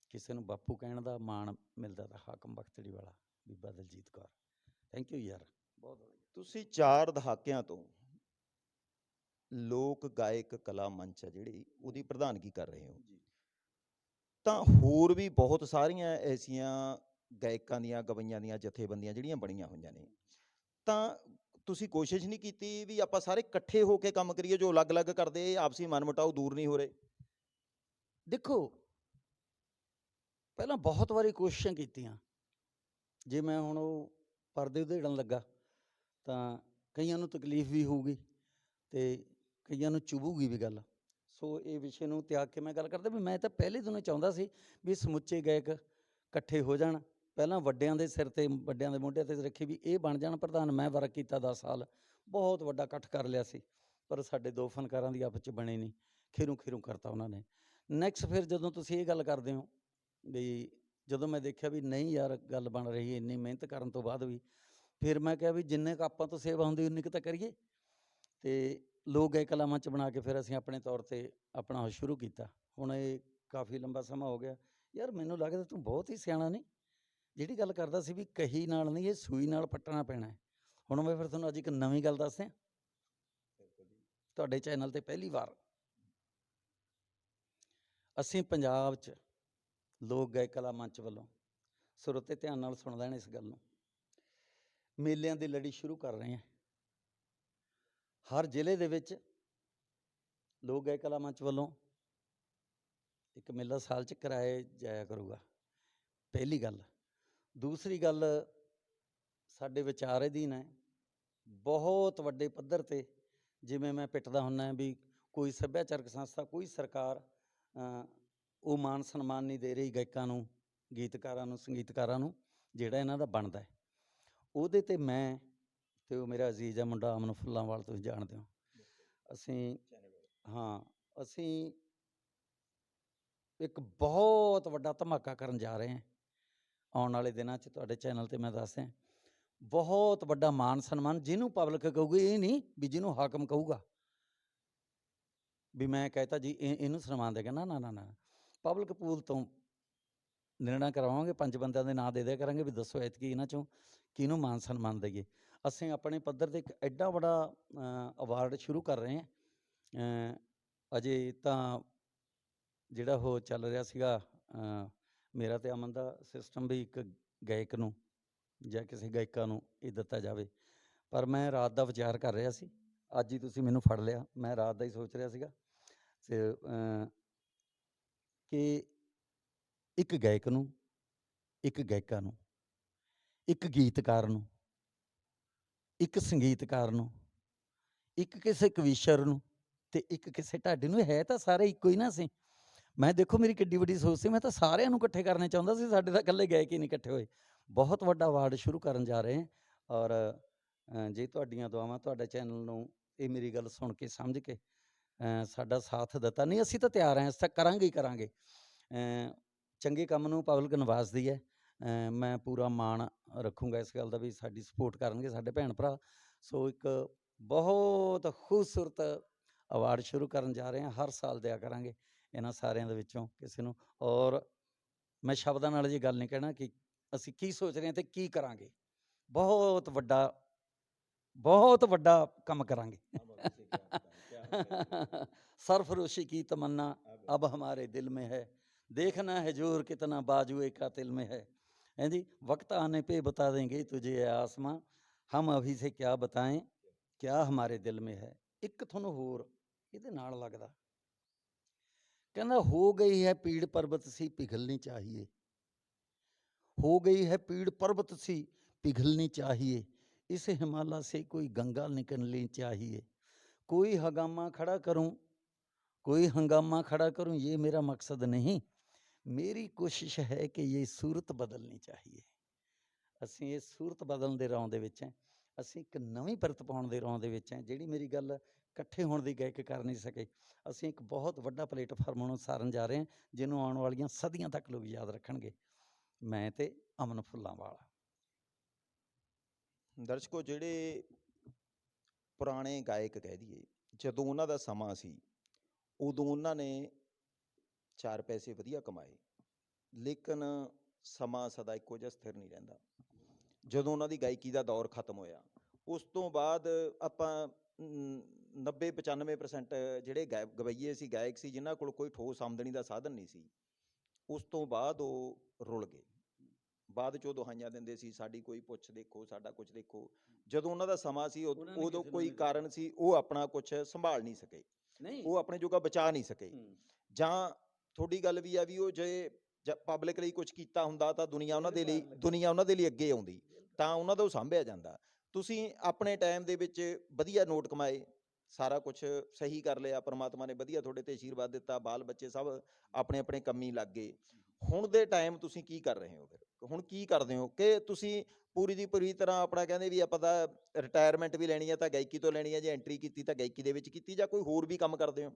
ਕਿਸੇ ਨੂੰ ਬਾਪੂ ਕਹਿਣ ਦਾ ਮਾਣ ਮਿਲਦਾ ਤਾਂ ਹਾਕਮ ਬਖਤੜੀ ਵਾਲਾ ਬੀਬਾ ਦਲਜੀਤ ਕੌਰ। ਥੈਂਕ ਯੂ ਯਾਰ। ਬਹੁਤ ਵਧੀਆ। ਤੁਸੀਂ ਚਾਰ ਦਹਾਕਿਆਂ ਤੋਂ ਲੋਕ ਗਾਇਕ ਕਲਾ ਮੰਚ ਹੈ ਜਿਹੜੀ ਉਹਦੀ ਪ੍ਰਧਾਨਗੀ ਕਰ ਰਹੇ ਹੋ। ਜੀ। ਤਾਂ ਹੋਰ ਵੀ ਬਹੁਤ ਸਾਰੀਆਂ ਐਸੀਆਂ ਗਾਇਕਾਂ ਦੀਆਂ, ਗਵਈਆਂ ਦੀਆਂ ਜਥੇਬੰਦੀਆਂ ਜਿਹੜੀਆਂ ਬਣੀਆਂ ਹੋਈਆਂ ਨੇ। ਤਾਂ ਤੁਸੀਂ ਕੋਸ਼ਿਸ਼ ਨਹੀਂ ਕੀਤੀ ਵੀ ਆਪਾਂ ਸਾਰੇ ਇਕੱਠੇ ਹੋ ਕੇ ਕੰਮ ਕਰੀਏ ਜੋ ਅਲੱਗ-ਅਲੱਗ ਕਰਦੇ, ਆਪਸੀ ਮਨਮਟਾਓ ਦੂਰ ਨਹੀਂ ਹੋ ਰਹੇ? ਦੇਖੋ, ਪਹਿਲਾਂ ਬਹੁਤ ਵਾਰੀ ਕੋਸ਼ਿਸ਼ਾਂ ਕੀਤੀਆਂ। ਜੇ ਮੈਂ ਹੁਣ ਉਹ ਪਰਦੇ ਉਧੇੜਨ ਲੱਗਾ, ਤਾਂ ਕਈਆਂ ਨੂੰ ਤਕਲੀਫ ਵੀ ਹੋਊਗੀ ਤੇ ਕਈਆਂ ਨੂੰ ਚੁਭੂਗੀ ਵੀ ਗੱਲ। ਸੋ ਇਹ ਵਿਸ਼ੇ ਨੂੰ ਤਿਆਗ ਕੇ ਮੈਂ ਗੱਲ ਕਰਦਾ ਵੀ ਮੈਂ ਤਾਂ ਪਹਿਲੇ ਦਿਨੋਂ ਚਾਹੁੰਦਾ ਸੀ ਵੀ ਸਮੁੱਚੇ ਗਾਇਕ ਇਕੱਠੇ ਹੋ ਜਾਣ। ਪਹਿਲਾਂ ਵੱਡਿਆਂ ਦੇ ਸਿਰ ਤੇ, ਵੱਡਿਆਂ ਦੇ ਮੋਢਿਆਂ ਤੇ ਰੱਖੀ ਵੀ ਇਹ ਬਣ ਜਾਣ ਪ੍ਰਧਾਨ, ਮੈਂ ਵਰਕ ਕੀਤਾ 10 ਸਾਲ, ਬਹੁਤ ਵੱਡਾ ਇਕੱਠ ਕਰ ਲਿਆ ਸੀ, ਪਰ ਸਾਡੇ ਦੋ ਫਨਕਾਰਾਂ ਦੀ ਆਪਸ ਚ ਬਣੇ ਨਹੀਂ, ਖੇਰੂ ਖੇਰੂ ਕਰਤਾ ਉਹਨਾਂ ਨੇ। ਨੈਕਸਟ ਫਿਰ ਜਦੋਂ ਤੁਸੀਂ ਇਹ ਗੱਲ ਕਰਦੇ ਹੋ ਵੀ ਜਦੋਂ ਮੈਂ ਦੇਖਿਆ ਵੀ ਨਹੀਂ ਯਾਰ ਗੱਲ ਬਣ ਰਹੀ, ਇੰਨੀ ਮਿਹਨਤ ਕਰਨ ਤੋਂ ਬਾਅਦ ਵੀ, ਫਿਰ ਮੈਂ ਕਿਹਾ ਵੀ ਜਿੰਨੇ ਕੁ ਆਪਾਂ ਤੋਂ ਸੇਵਾ ਹੁੰਦੀ, ਉਨੀ ਕੁ ਤਾਂ ਕਰੀਏ। ਤੇ ਲੋਕ ਗਏ ਕਲਾਵਾਂ ਚ ਬਣਾ ਕੇ ਫਿਰ ਅਸੀਂ ਆਪਣੇ ਤੌਰ ਤੇ ਆਪਣਾ ਸ਼ੁਰੂ ਕੀਤਾ। ਹੁਣ ਇਹ ਕਾਫੀ ਲੰਬਾ ਸਮਾਂ ਹੋ ਗਿਆ। ਯਾਰ ਮੈਨੂੰ ਲੱਗਦਾ ਤੂੰ ਬਹੁਤ ਹੀ ਸਿਆਣਾ ਨਹੀਂ ਜਿਹੜੀ ਗੱਲ ਕਰਦਾ ਸੀ ਵੀ ਕਹੀ ਨਾਲ ਨਹੀਂ ਇਹ ਸੂਈ ਨਾਲ ਪੱਟਣਾ ਪੈਣਾ ਹੈ। ਹੁਣ ਮੈਂ ਫਿਰ ਤੁਹਾਨੂੰ ਅੱਜ ਇੱਕ ਨਵੀਂ ਗੱਲ ਦੱਸਿਆ ਤੁਹਾਡੇ ਚੈਨਲ ਤੇ ਪਹਿਲੀ ਵਾਰ। ਅਸੀਂ ਪੰਜਾਬ 'ਚ ਲੋਕ ਗਾਇਕ ਕਲਾ ਮੰਚ ਵੱਲੋਂ ਸਰੋਤੇ ਧਿਆਨ ਨਾਲ ਸੁਣ ਲੈਣ ਇਸ ਗੱਲ ਨੂੰ। ਮੇਲਿਆਂ ਦੀ ਲੜੀ ਸ਼ੁਰੂ ਕਰ ਰਹੇ ਹਾਂ। ਹਰ ਜ਼ਿਲ੍ਹੇ ਦੇ ਵਿੱਚ ਲੋਕ ਗਾਇਕ ਕਲਾ ਮੰਚ ਵੱਲੋਂ ਇੱਕ ਮੇਲਾ ਸਾਲ 'ਚ ਕਰਾਇਆ ਜਾਇਆ ਕਰੂਗਾ। ਪਹਿਲੀ ਗੱਲ ਦੂਸਰੀ ਗੱਲ ਸਾਡੇ ਵਿਚਾਰ ਅਧੀਨ ਹੈ ਬਹੁਤ ਵੱਡੇ ਪੱਧਰ ਤੇ ਜਿਵੇਂ ਮੈਂ ਪਿੱਟਦਾ ਹੁੰਦਾ ਵੀ ਕੋਈ ਸੱਭਿਆਚਾਰਕ ਸੰਸਥਾ, ਕੋਈ ਸਰਕਾਰ ਉਹ ਮਾਨ ਸਨਮਾਨ ਨਹੀਂ ਦੇ ਰਹੀ ਗਾਇਕਾਂ ਨੂੰ, ਗੀਤਕਾਰਾਂ ਨੂੰ, ਸੰਗੀਤਕਾਰਾਂ ਨੂੰ, ਜਿਹੜਾ ਇਹਨਾਂ ਦਾ ਬਣਦਾ ਹੈ। ਉਹਦੇ ਤੇ ਮੈਂ ਤੇ ਉਹ ਮੇਰਾ ਅਜ਼ੀਜ਼ ਆ ਮੁੰਡਾ ਅਮਨ ਫੁੱਲਾਂਵਾਲ, ਤੁਸੀਂ ਜਾਣਦੇ ਹੋ। ਅਸੀਂ ਹਾਂ, ਅਸੀਂ ਇੱਕ ਬਹੁਤ ਵੱਡਾ ਧਮਾਕਾ ਕਰਨ ਜਾ ਰਹੇ ਹਾਂ। ਆਉਣ ਵਾਲੇ ਦਿਨਾਂ 'ਚ ਤੁਹਾਡੇ ਚੈਨਲ ਤੇ ਮੈਂ ਦੱਸਦਾ ਬਹੁਤ ਵੱਡਾ ਮਾਨ ਸਨਮਾਨ ਜਿਹਨੂੰ ਪਬਲਿਕ ਕਹੂਗੀ, ਇਹ ਨਹੀਂ ਵੀ ਜਿਹਨੂੰ ਹਾਕਮ ਕਹੂਗਾ। ਵੀ ਮੈਂ ਕਹਤਾ ਜੀ, ਇਹ, ਇਹਨੂੰ ਸਨਮਾਨ ਦੇਗਾ ਨਾ ਨਾ ਨਾ ਪਬਲਿਕ ਪੂਲ ਤੋਂ ਨਿਰਣਾ ਕਰਾਵਾਂਗੇ ਪੰਜ ਬੰਦਿਆਂ ਦੇ ਨਾਂ ਦੇ ਦਿਆ ਕਰਾਂਗੇ ਵੀ ਦੱਸੋ ਐਤਕੀ ਇਹਨਾਂ ਚੋਂ ਕਿਹਨੂੰ ਮਾਨ ਸਨਮਾਨ ਦਈਏ। ਅਸੀਂ ਆਪਣੇ ਪੱਧਰ ਤੇ ਇੱਕ ਐਡਾ ਵੱਡਾ ਅਵਾਰਡ ਸ਼ੁਰੂ ਕਰ ਰਹੇ ਹਾਂ। ਅਜੇ ਤਾਂ ਜਿਹੜਾ ਉਹ ਚੱਲ ਰਿਹਾ ਸੀਗਾ ਮੇਰਾ ਤੇ ਅਮਨ ਦਾ ਸਿਸਟਮ ਵੀ ਇੱਕ ਗਾਇਕ ਨੂੰ ਜਾਂ ਕਿਸੇ ਗਾਇਕਾ ਨੂੰ ਇਹ ਦਿੱਤਾ ਜਾਵੇ। ਪਰ ਮੈਂ ਰਾਤ ਦਾ ਵਿਚਾਰ ਕਰ ਰਿਹਾ ਸੀ। ਅੱਜ ਹੀ ਤੁਸੀਂ ਮੈਨੂੰ ਫੜ ਲਿਆ। ਮੈਂ ਰਾਤ ਦਾ ਹੀ ਸੋਚ ਰਿਹਾ ਸੀਗਾ। ਤੇ ਕਿ ਇੱਕ ਗਾਇਕ ਨੂੰ, ਇੱਕ ਗਾਇਕਾ ਨੂੰ, ਇੱਕ ਗੀਤਕਾਰ ਨੂੰ, ਇੱਕ ਸੰਗੀਤਕਾਰ ਨੂੰ, ਇੱਕ ਕਿਸੇ ਕਵੀਸ਼ਰ ਨੂੰ ਤੇ ਇੱਕ ਕਿਸੇ ਢਾਡੀ ਨੂੰ ਹੈ ਤਾਂ ਸਾਰੇ ਇੱਕੋ ਹੀ ਨਾ ਸੀ। ਮੈਂ ਦੇਖੋ ਮੇਰੀ ਕਿੱਡੀ ਵੱਡੀ ਸੋਚ ਸੀ, ਮੈਂ ਤਾਂ ਸਾਰਿਆਂ ਨੂੰ ਇਕੱਠੇ ਕਰਨੇ ਚਾਹੁੰਦਾ ਸੀ, ਸਾਡੇ ਤਾਂ ਇਕੱਲੇ ਗਏ ਕਿ ਨਹੀਂ ਇਕੱਠੇ ਹੋਏ। ਬਹੁਤ ਵੱਡਾ ਅਵਾਰਡ ਸ਼ੁਰੂ ਕਰਨ ਜਾ ਰਹੇ ਹਾਂ ਔਰ ਜੇ ਤੁਹਾਡੀਆਂ ਦੁਆਵਾਂ ਤੁਹਾਡੇ ਚੈਨਲ ਨੂੰ ਇਹ ਮੇਰੀ ਗੱਲ ਸੁਣ ਕੇ ਸਮਝ ਕੇ ਸਾਡਾ ਸਾਥ ਦਿੱਤਾ, ਨਹੀਂ ਅਸੀਂ ਤਾਂ ਤਿਆਰ ਹਾਂ, ਇਸ ਤਾਂ ਕਰਾਂਗੇ ਹੀ ਕਰਾਂਗੇ। ਚੰਗੇ ਕੰਮ ਨੂੰ ਪਬਲਿਕ ਨਵਾਜ਼ਦੀ ਹੈ। ਮੈਂ ਪੂਰਾ ਮਾਣ ਰੱਖੂੰਗਾ ਇਸ ਗੱਲ ਦਾ ਵੀ ਸਾਡੀ ਸਪੋਰਟ ਕਰਨਗੇ ਸਾਡੇ ਭੈਣ ਭਰਾ। ਸੋ ਇੱਕ ਬਹੁਤ ਖੂਬਸੂਰਤ ਅਵਾਰਡ ਸ਼ੁਰੂ ਕਰਨ ਜਾ ਰਹੇ ਹਾਂ, ਹਰ ਸਾਲ ਦਿਆ ਕਰਾਂਗੇ। ਇਹਨਾਂ ਸਾਰਿਆਂ ਦੇ ਵਿੱਚੋਂ ਕਿਸੇ ਨੂੰ। ਔਰ ਮੈਂ ਸ਼ਬਦਾਂ ਨਾਲ ਜੀ ਗੱਲ ਨਹੀਂ ਕਹਿਣਾ ਕਿ ਅਸੀਂ ਕੀ ਸੋਚ ਰਹੇ ਹਾਂ ਤੇ ਕੀ ਕਰਾਂਗੇ। ਬਹੁਤ ਵੱਡਾ ਬਹੁਤ ਵੱਡਾ ਕੰਮ ਕਰਾਂਗੇ। ਸਰਫਰੋਸ਼ੀ ਕੀ ਤਮੰਨਾ ਅਬ ਹਮਾਰੇ ਦਿਲ ਮੇ ਹੈ। ਦੇਖਣਾ ਹੈ ਜ਼ੂਰ ਕਿਤਨਾ ਬਾਜੂਏ ਕਾਤਿਲ ਮੇ ਹੈ। ਹੈਂਦੀ ਵਕਤ ਆਨੇ ਪੇ ਬਤਾ ਦੇਂਗੇ ਤੁਝੇ ਆਸਮਾਂ। ਹਮ ਅਭੀ ਸੇ ਕਿਆ ਬਤਾएं ਕਿਆ ਹਮਾਰੇ ਦਿਲ ਮੇ ਹੈ। ਇੱਕ ਤੁਹਾਨੂੰ ਹੋਰ ਇਹਦੇ ਨਾਲ ਲੱਗਦਾ। ਕਹਿੰਦਾ ਹੋ ਗਈ ਹੈ ਪੀੜ ਪਰਬਤ ਸੀ ਪਿਘਲਣੀ ਚਾਹੀਏ ਹੋ ਗਈ ਹੈ ਪੀੜ पर्वत सी पिघलनी चाहिए इस हिमालय से कोई गंगा निकलनी चाहिए कोई हंगामा खड़ा करूं कोई हंगामा खड़ा करूं ये मेरा मकसद नहीं मेरी कोशिश है कि ये सूरत बदलनी चाहिए ਅਸੀਂ ਇਹ ਸੂਰਤ ਬਦਲਣ ਦੇ ਰੌਂ ਦੇ ਵਿੱਚ ਹੈ ਅਸੀਂ ਇੱਕ ਨਵੀਂ ਪਰਤ ਪਾਉਣ ਦੇ ਰੌਂ ਦੇ ਵਿੱਚ ਹੈ ਜਿਹੜੀ ਮੇਰੀ ਗੱਲ ਇਕੱਠੇ ਹੋਣ ਦੀ ਗਾਇਕ ਕਰ ਨਹੀਂ ਸਕੇ। ਅਸੀਂ ਇੱਕ ਬਹੁਤ ਵੱਡਾ ਪਲੇਟਫਾਰਮ ਨੂੰ ਸਾਰਨ ਜਾ ਰਹੇ ਹਾਂ, ਜਿਹਨੂੰ ਆਉਣ ਵਾਲੀਆਂ ਸਦੀਆਂ ਤੱਕ ਲੋਕ ਯਾਦ ਰੱਖਣਗੇ। ਮੈਂ ਤੇ ਅਮਨ ਫੁੱਲਾਂ ਵਾਲਾ ਦਰਸ਼ਕੋ, ਜਿਹੜੇ ਪੁਰਾਣੇ ਗਾਇਕ ਕਹਿ ਦਈਏ, ਜਦੋਂ ਉਹਨਾਂ ਦਾ ਸਮਾਂ ਸੀ, ਉਦੋਂ ਉਹਨਾਂ ਨੇ ਚਾਰ ਪੈਸੇ ਵਧੀਆ ਕਮਾਏ, ਲੇਕਿਨ ਸਮਾਂ ਸਦਾ ਇੱਕੋ ਜਿਹਾ ਸਥਿਰ ਨਹੀਂ ਰਹਿੰਦਾ। ਜਦੋਂ ਉਹਨਾਂ ਦੀ ਗਾਇਕੀ ਦਾ ਦੌਰ ਖਤਮ ਹੋਇਆ, ਉਸ ਤੋਂ ਬਾਅਦ ਆਪਾਂ 90 95% ਜਿਹੜੇ ਗਾਇ- ਗਵੱਈਏ ਸੀ ਗਾਇਕ ਸੀ ਜਿਨ੍ਹਾਂ ਕੋਲ ਕੋਈ ਠੋਸ ਆਮਦਨੀ ਦਾ ਸਾਧਨ ਨਹੀਂ ਸੀ ਉਸ ਤੋਂ ਬਾਅਦ ਉਹ ਰੁਲ ਗਏ। ਬਾਅਦ ਚ ਉਹ ਦੁਹਾਈਆਂ ਦਿੰਦੇ ਸੀ ਸਾਡੀ ਕੋਈ ਪੁੱਛ ਦੇਖੋ ਸਾਡਾ ਕੁਝ ਦੇਖੋ। ਜਦੋਂ ਉਹਨਾਂ ਦਾ ਸਮਾਂ ਸੀ ਉਦ- ਕੋਈ ਕਾਰਨ ਸੀ ਉਹ ਆਪਣਾ ਕੁਝ ਸੰਭਾਲ ਨਹੀਂ ਸਕੇ। ਉਹ ਆਪਣੇ ਜੋਗਾ ਬਚਾ ਨਹੀਂ ਸਕੇ। ਜਾਂ ਤੁਹਾਡੀ ਗੱਲ ਵੀ ਆ ਵੀ ਉਹ ਜੇ ਪਬਲਿਕ ਲਈ ਕੁਝ ਕੀਤਾ ਹੁੰਦਾ ਤਾਂ ਦੁਨੀਆ ਉਹਨਾਂ ਦੇ ਲਈ ਦੁਨੀਆ ਉਹਨਾਂ ਦੇ ਲਈ ਅੱਗੇ ਆਉਂਦੀ। ਤਾਂ ਉਹਨਾਂ ਦਾ ਉਹ ਸਾਂਭਿਆ ਜਾਂਦਾ। ਤੁਸੀਂ ਆਪਣੇ ਟਾਈਮ ਦੇ ਵਿੱਚ ਵਧੀਆ ਨੋਟ ਕਮਾਏ। ਸਾਰਾ ਕੁਝ ਸਹੀ ਕਰ ਲਿਆ, ਪਰਮਾਤਮਾ ਨੇ ਵਧੀਆ ਤੁਹਾਡੇ ਤੇ ਆਸ਼ੀਰਵਾਦ ਦਿੱਤਾ, ਬਾਲ ਬੱਚੇ ਸਭ ਆਪਣੇ ਆਪਣੇ ਕੰਮੀ ਲੱਗ ਗਏ। ਹੁਣ ਦੇ ਟਾਈਮ ਤੁਸੀਂ ਕੀ ਕਰ ਰਹੇ ਹੋ ਫਿਰ? ਹੁਣ ਕੀ ਕਰਦੇ ਹੋ? ਕਿ ਤੁਸੀਂ ਪੂਰੀ ਦੀ ਪੂਰੀ ਤਰ੍ਹਾਂ ਆਪਣਾ ਕਹਿੰਦੇ ਵੀ ਆਪਾਂ ਤਾਂ ਰਿਟਾਇਰਮੈਂਟ ਵੀ ਲੈਣੀ ਹੈ ਤਾਂ ਗਾਇਕੀ ਤੋਂ ਲੈਣੀ ਹੈ ਜੇ ਐਂਟਰੀ ਕੀਤੀ ਤਾਂ ਗਾਇਕੀ ਦੇ ਵਿੱਚ ਕੀਤੀ ਜਾਂ ਕੋਈ ਹੋਰ ਵੀ ਕੰਮ ਕਰਦੇ ਹੋ?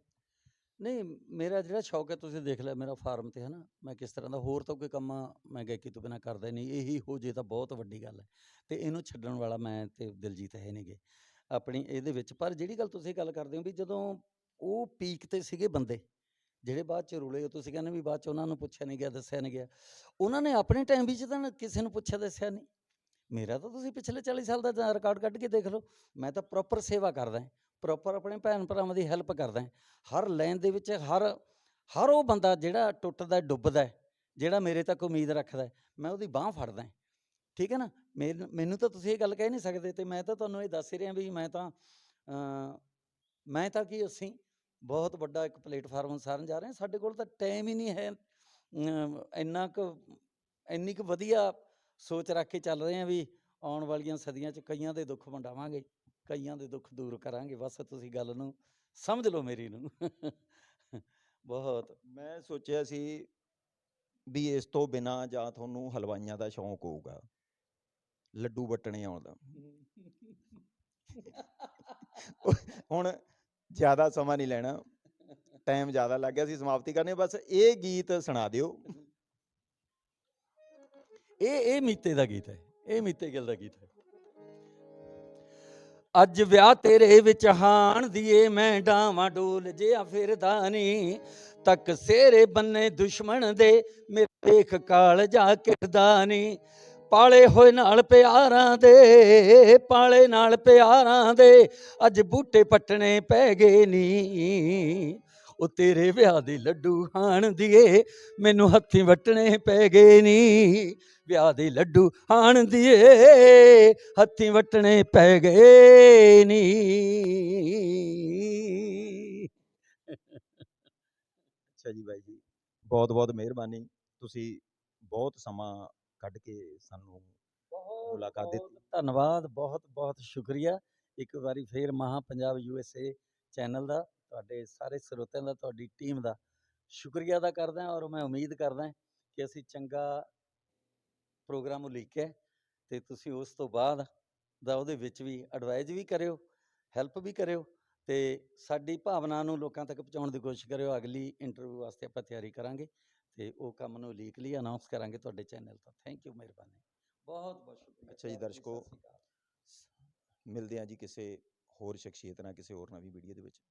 ਨਹੀਂ, ਮੇਰਾ ਜਿਹੜਾ ਸ਼ੌਕ ਹੈ ਤੁਸੀਂ ਦੇਖ ਲਿਆ ਮੇਰਾ ਫਾਰਮ ਤੇ ਹੈ ਨਾ ਮੈਂ ਕਿਸ ਤਰ੍ਹਾਂ ਦਾ ਹੋਰ ਤਾਂ ਕੋਈ ਕੰਮ ਮੈਂ ਗਾਇਕੀ ਤੋਂ ਬਿਨਾਂ ਕਰਦਾ ਨਹੀਂ, ਇਹੀ ਹੋ ਜੇ ਤਾਂ ਬਹੁਤ ਵੱਡੀ ਗੱਲ ਹੈ। ਤੇ ਇਹਨੂੰ ਛੱਡਣ ਵਾਲਾ ਮੈਂ ਤੇ ਦਿਲਜੀਤ ਹੈ ਨਹੀਂਗੇ। ਆਪਣੀ ਇਹਦੇ ਵਿੱਚ। ਪਰ ਜਿਹੜੀ ਗੱਲ ਤੁਸੀਂ ਗੱਲ ਕਰਦੇ ਹੋ ਵੀ ਜਦੋਂ ਉਹ ਪੀਕ ਤੇ ਸੀਗੇ ਬੰਦੇ, ਜਿਹੜੇ ਬਾਅਦ ਚ ਰੁਲੇ, ਉਹ ਤੁਸੀਂ ਕਹਿੰਦੇ ਵੀ ਬਾਅਦ ਚ ਉਹਨਾਂ ਨੂੰ ਪੁੱਛਿਆ ਨਹੀਂ ਗਿਆ, ਦੱਸਿਆ ਨਹੀਂ ਗਿਆ। ਉਹਨਾਂ ਨੇ ਆਪਣੇ ਟਾਈਮ ਵਿੱਚ ਤਾਂ ਕਿਸੇ ਨੂੰ ਪੁੱਛਿਆ, ਦੱਸਿਆ ਨਹੀਂ ਮੇਰਾ ਤਾਂ ਤੁਸੀਂ ਪਿਛਲੇ 40 ਸਾਲ ਦਾ ਰਿਕਾਰਡ ਕੱਢ ਕੇ ਦੇਖ ਲਓ, ਮੈਂ ਤਾਂ ਪ੍ਰੋਪਰ ਸੇਵਾ ਕਰਦਾ ਪ੍ਰੋਪਰ ਆਪਣੇ ਭੈਣ ਭਰਾਵਾਂ ਦੀ ਹੈਲਪ ਕਰਦਾ ਹਰ ਲਾਈਨ ਦੇ ਵਿੱਚ ਹਰ ਹਰ ਉਹ ਬੰਦਾ ਜਿਹੜਾ ਟੁੱਟਦਾ, ਡੁੱਬਦਾ ਜਿਹੜਾ ਮੇਰੇ ਤੱਕ ਉਮੀਦ ਰੱਖਦਾ ਮੈਂ ਉਹਦੀ ਬਾਹ ਫੜਦਾ ਠੀਕ ਹੈ ਨਾ? ਮੈਨ- ਮੈਨੂੰ ਤਾਂ ਤੁਸੀਂ ਇਹ ਗੱਲ ਕਹਿ ਨਹੀਂ ਸਕਦੇ ਤੇ ਮੈਂ ਤਾਂ ਤੁਹਾਨੂੰ ਇਹ ਦੱਸ ਰਿਹਾ ਵੀ ਮੈਂ ਤਾਂ ਮੈਂ ਤਾਂ ਕੀ ਅਸੀਂ ਬਹੁਤ ਵੱਡਾ ਇੱਕ ਪਲੇਟਫਾਰਮ ਸਾਰਨ ਜਾ ਰਹੇ ਹਾਂ। ਸਾਡੇ ਕੋਲ ਤਾਂ ਟਾਈਮ ਹੀ ਨਹੀਂ ਹੈ ਇੰਨਾ ਕੁ, ਇੰਨੀ ਕੁ ਵਧੀਆ ਸੋਚ ਰੱਖ ਕੇ ਚੱਲ ਰਹੇ ਹਾਂ ਵੀ ਆਉਣ ਵਾਲੀਆਂ ਸਦੀਆਂ 'ਚ ਕਈਆਂ ਦੇ ਦੁੱਖ ਵੰਡਾਵਾਂਗੇ, ਕਈਆਂ ਦੇ ਦੁੱਖ ਦੂਰ ਕਰਾਂਗੇ। ਬਸ ਤੁਸੀਂ ਗੱਲ ਨੂੰ ਸਮਝ ਲਓ ਮੇਰੀ ਨੂੰ। ਬਹੁਤ। ਮੈਂ ਸੋਚਿਆ ਸੀ ਵੀ ਇਸ ਤੋਂ ਬਿਨਾ ਜਾਂ ਤੁਹਾਨੂੰ ਹਲਵਾਈਆਂ ਦਾ ਸ਼ੌਂਕ ਹੋਊਗਾ। ਲੱਡੂ ਵਟਣੇ ਆਉਣ ਦਾ ਹੁਣ ਜ਼ਿਆਦਾ ਸਮਾਂ ਨਹੀਂ ਲੈਣਾ ਟਾਈਮ ਜ਼ਿਆਦਾ ਲੱਗ ਗਿਆ ਸੀ ਸਮਾਪਤੀ ਕਰਨੀ ਬਸ ਇਹ ਗੀਤ ਸੁਣਾ ਦਿਓ। ਇਹ ਇਹ ਮੀਤੇ ਦਾ ਗੀਤ ਹੈ ਇਹ ਮੀਤੇ ਗਿੱਲ ਦਾ ਗੀਤ ਹੈ। ਅੱਜ ਵਿਆਹ ਤੇਰੇ ਵਿੱਚ ਹਾਣ ਦੀਏ ਮੈਂ ਡਾਵਾਂ ਡੋਲ ਜਿਆ ਫਿਰਦਾ ਨੀ ਤੱਕ ਸੇਰੇ ਬੰਨੇ ਦੁਸ਼ਮਣ ਦੇ ਮੇਰੇ ਦੇਖ ਕਾਲ ਜਾ ਕਿਰਦਾ ਪਾਲੇ ਹੋਏ ਨਾਲ ਪਿਆਰਾਂ ਦੇ, ਪਾਲੇ ਨਾਲ ਪਿਆਰਾਂ ਦੇ, ਅੱਜ ਬੂਟੇ ਪੱਟਣੇ ਪੈ ਗਏ ਨੀ। ਉਹ ਤੇਰੇ ਵਿਆਹ ਦੇ ਲੱਡੂ ਹਾਣ ਦੀਏ, ਮੈਨੂੰ ਹੱਥੀਂ ਵੱਟਣੇ ਪੈ ਗਏ ਨੀ। ਵਿਆਹ ਦੇ ਲੱਡੂ ਖਾਣ ਦੀਏ, ਹੱਥੀਂ ਵੱਟਣੇ ਪੈ ਗਏ ਨੀ। ਅੱਛਾ ਜੀ ਬਾਈ ਜੀ ਬਹੁਤ ਬਹੁਤ ਮਿਹਰਬਾਨੀ। ਤੁਸੀਂ ਬਹੁਤ ਸਮਾਂ ਕੱਢ ਕੇ ਸਾਨੂੰ ਮੁਲਾਕਾਤ ਦਿੱਤੀ। ਧੰਨਵਾਦ ਬਹੁਤ ਬਹੁਤ ਸ਼ੁਕਰੀਆ। ਇੱਕ ਵਾਰੀ ਫੇਰ ਮਹਾ ਪੰਜਾਬ ਯੂਐਸਏ ਚੈਨਲ ਦਾ ਤੁਹਾਡੇ ਸਾਰੇ ਸਰੋਤਿਆਂ ਦਾ ਤੁਹਾਡੀ ਟੀਮ ਦਾ ਸ਼ੁਕਰੀਆ ਅਦਾ ਕਰਦਾ ਔਰ ਮੈਂ ਉਮੀਦ ਕਰਦਾ ਕਿ ਅਸੀਂ ਚੰਗਾ ਪ੍ਰੋਗਰਾਮ ਉਲੀਕਿਆ ਤੇ ਤੁਸੀਂ ਉਸ ਤੋਂ ਬਾਅਦ ਦਾ ਉਹਦੇ ਵਿੱਚ ਵੀ ਐਡਵਾਈਜ਼ ਵੀ ਕਰਿਓ ਹੈਲਪ ਵੀ ਕਰਿਓ ਤੇ ਸਾਡੀ ਭਾਵਨਾ ਨੂੰ ਲੋਕਾਂ ਤੱਕ ਪਹੁੰਚਾਉਣ ਦੀ ਕੋਸ਼ਿਸ਼ ਕਰਿਓ। ਅਗਲੀ ਇੰਟਰਵਿਊ ਵਾਸਤੇ ਆਪਾਂ ਤਿਆਰੀ ਕਰਾਂਗੇ। ਤੇ ਉਹ ਕੰਮ ਨੂੰ ਲੀਕ ਲਈ ਅਨਾਉਂਸ ਕਰਾਂਗੇ ਤੁਹਾਡੇ ਚੈਨਲ ਤੋਂ। ਥੈਂਕ ਯੂ ਮਿਹਰਬਾਨੀ। ਬਹੁਤ ਬਹੁਤ ਸ਼ੁਕਰੀਆ। ਅੱਛਾ ਜੀ, ਦਰਸ਼ਕੋ। ਮਿਲਦੇ ਹਾਂ ਜੀ ਕਿਸੇ ਹੋਰ ਸ਼ਖਸੀਅਤ ਨਾਲ ਕਿਸੇ ਹੋਰ ਨਵੀਂ ਵੀਡੀਓ ਦੇ ਵਿੱਚ।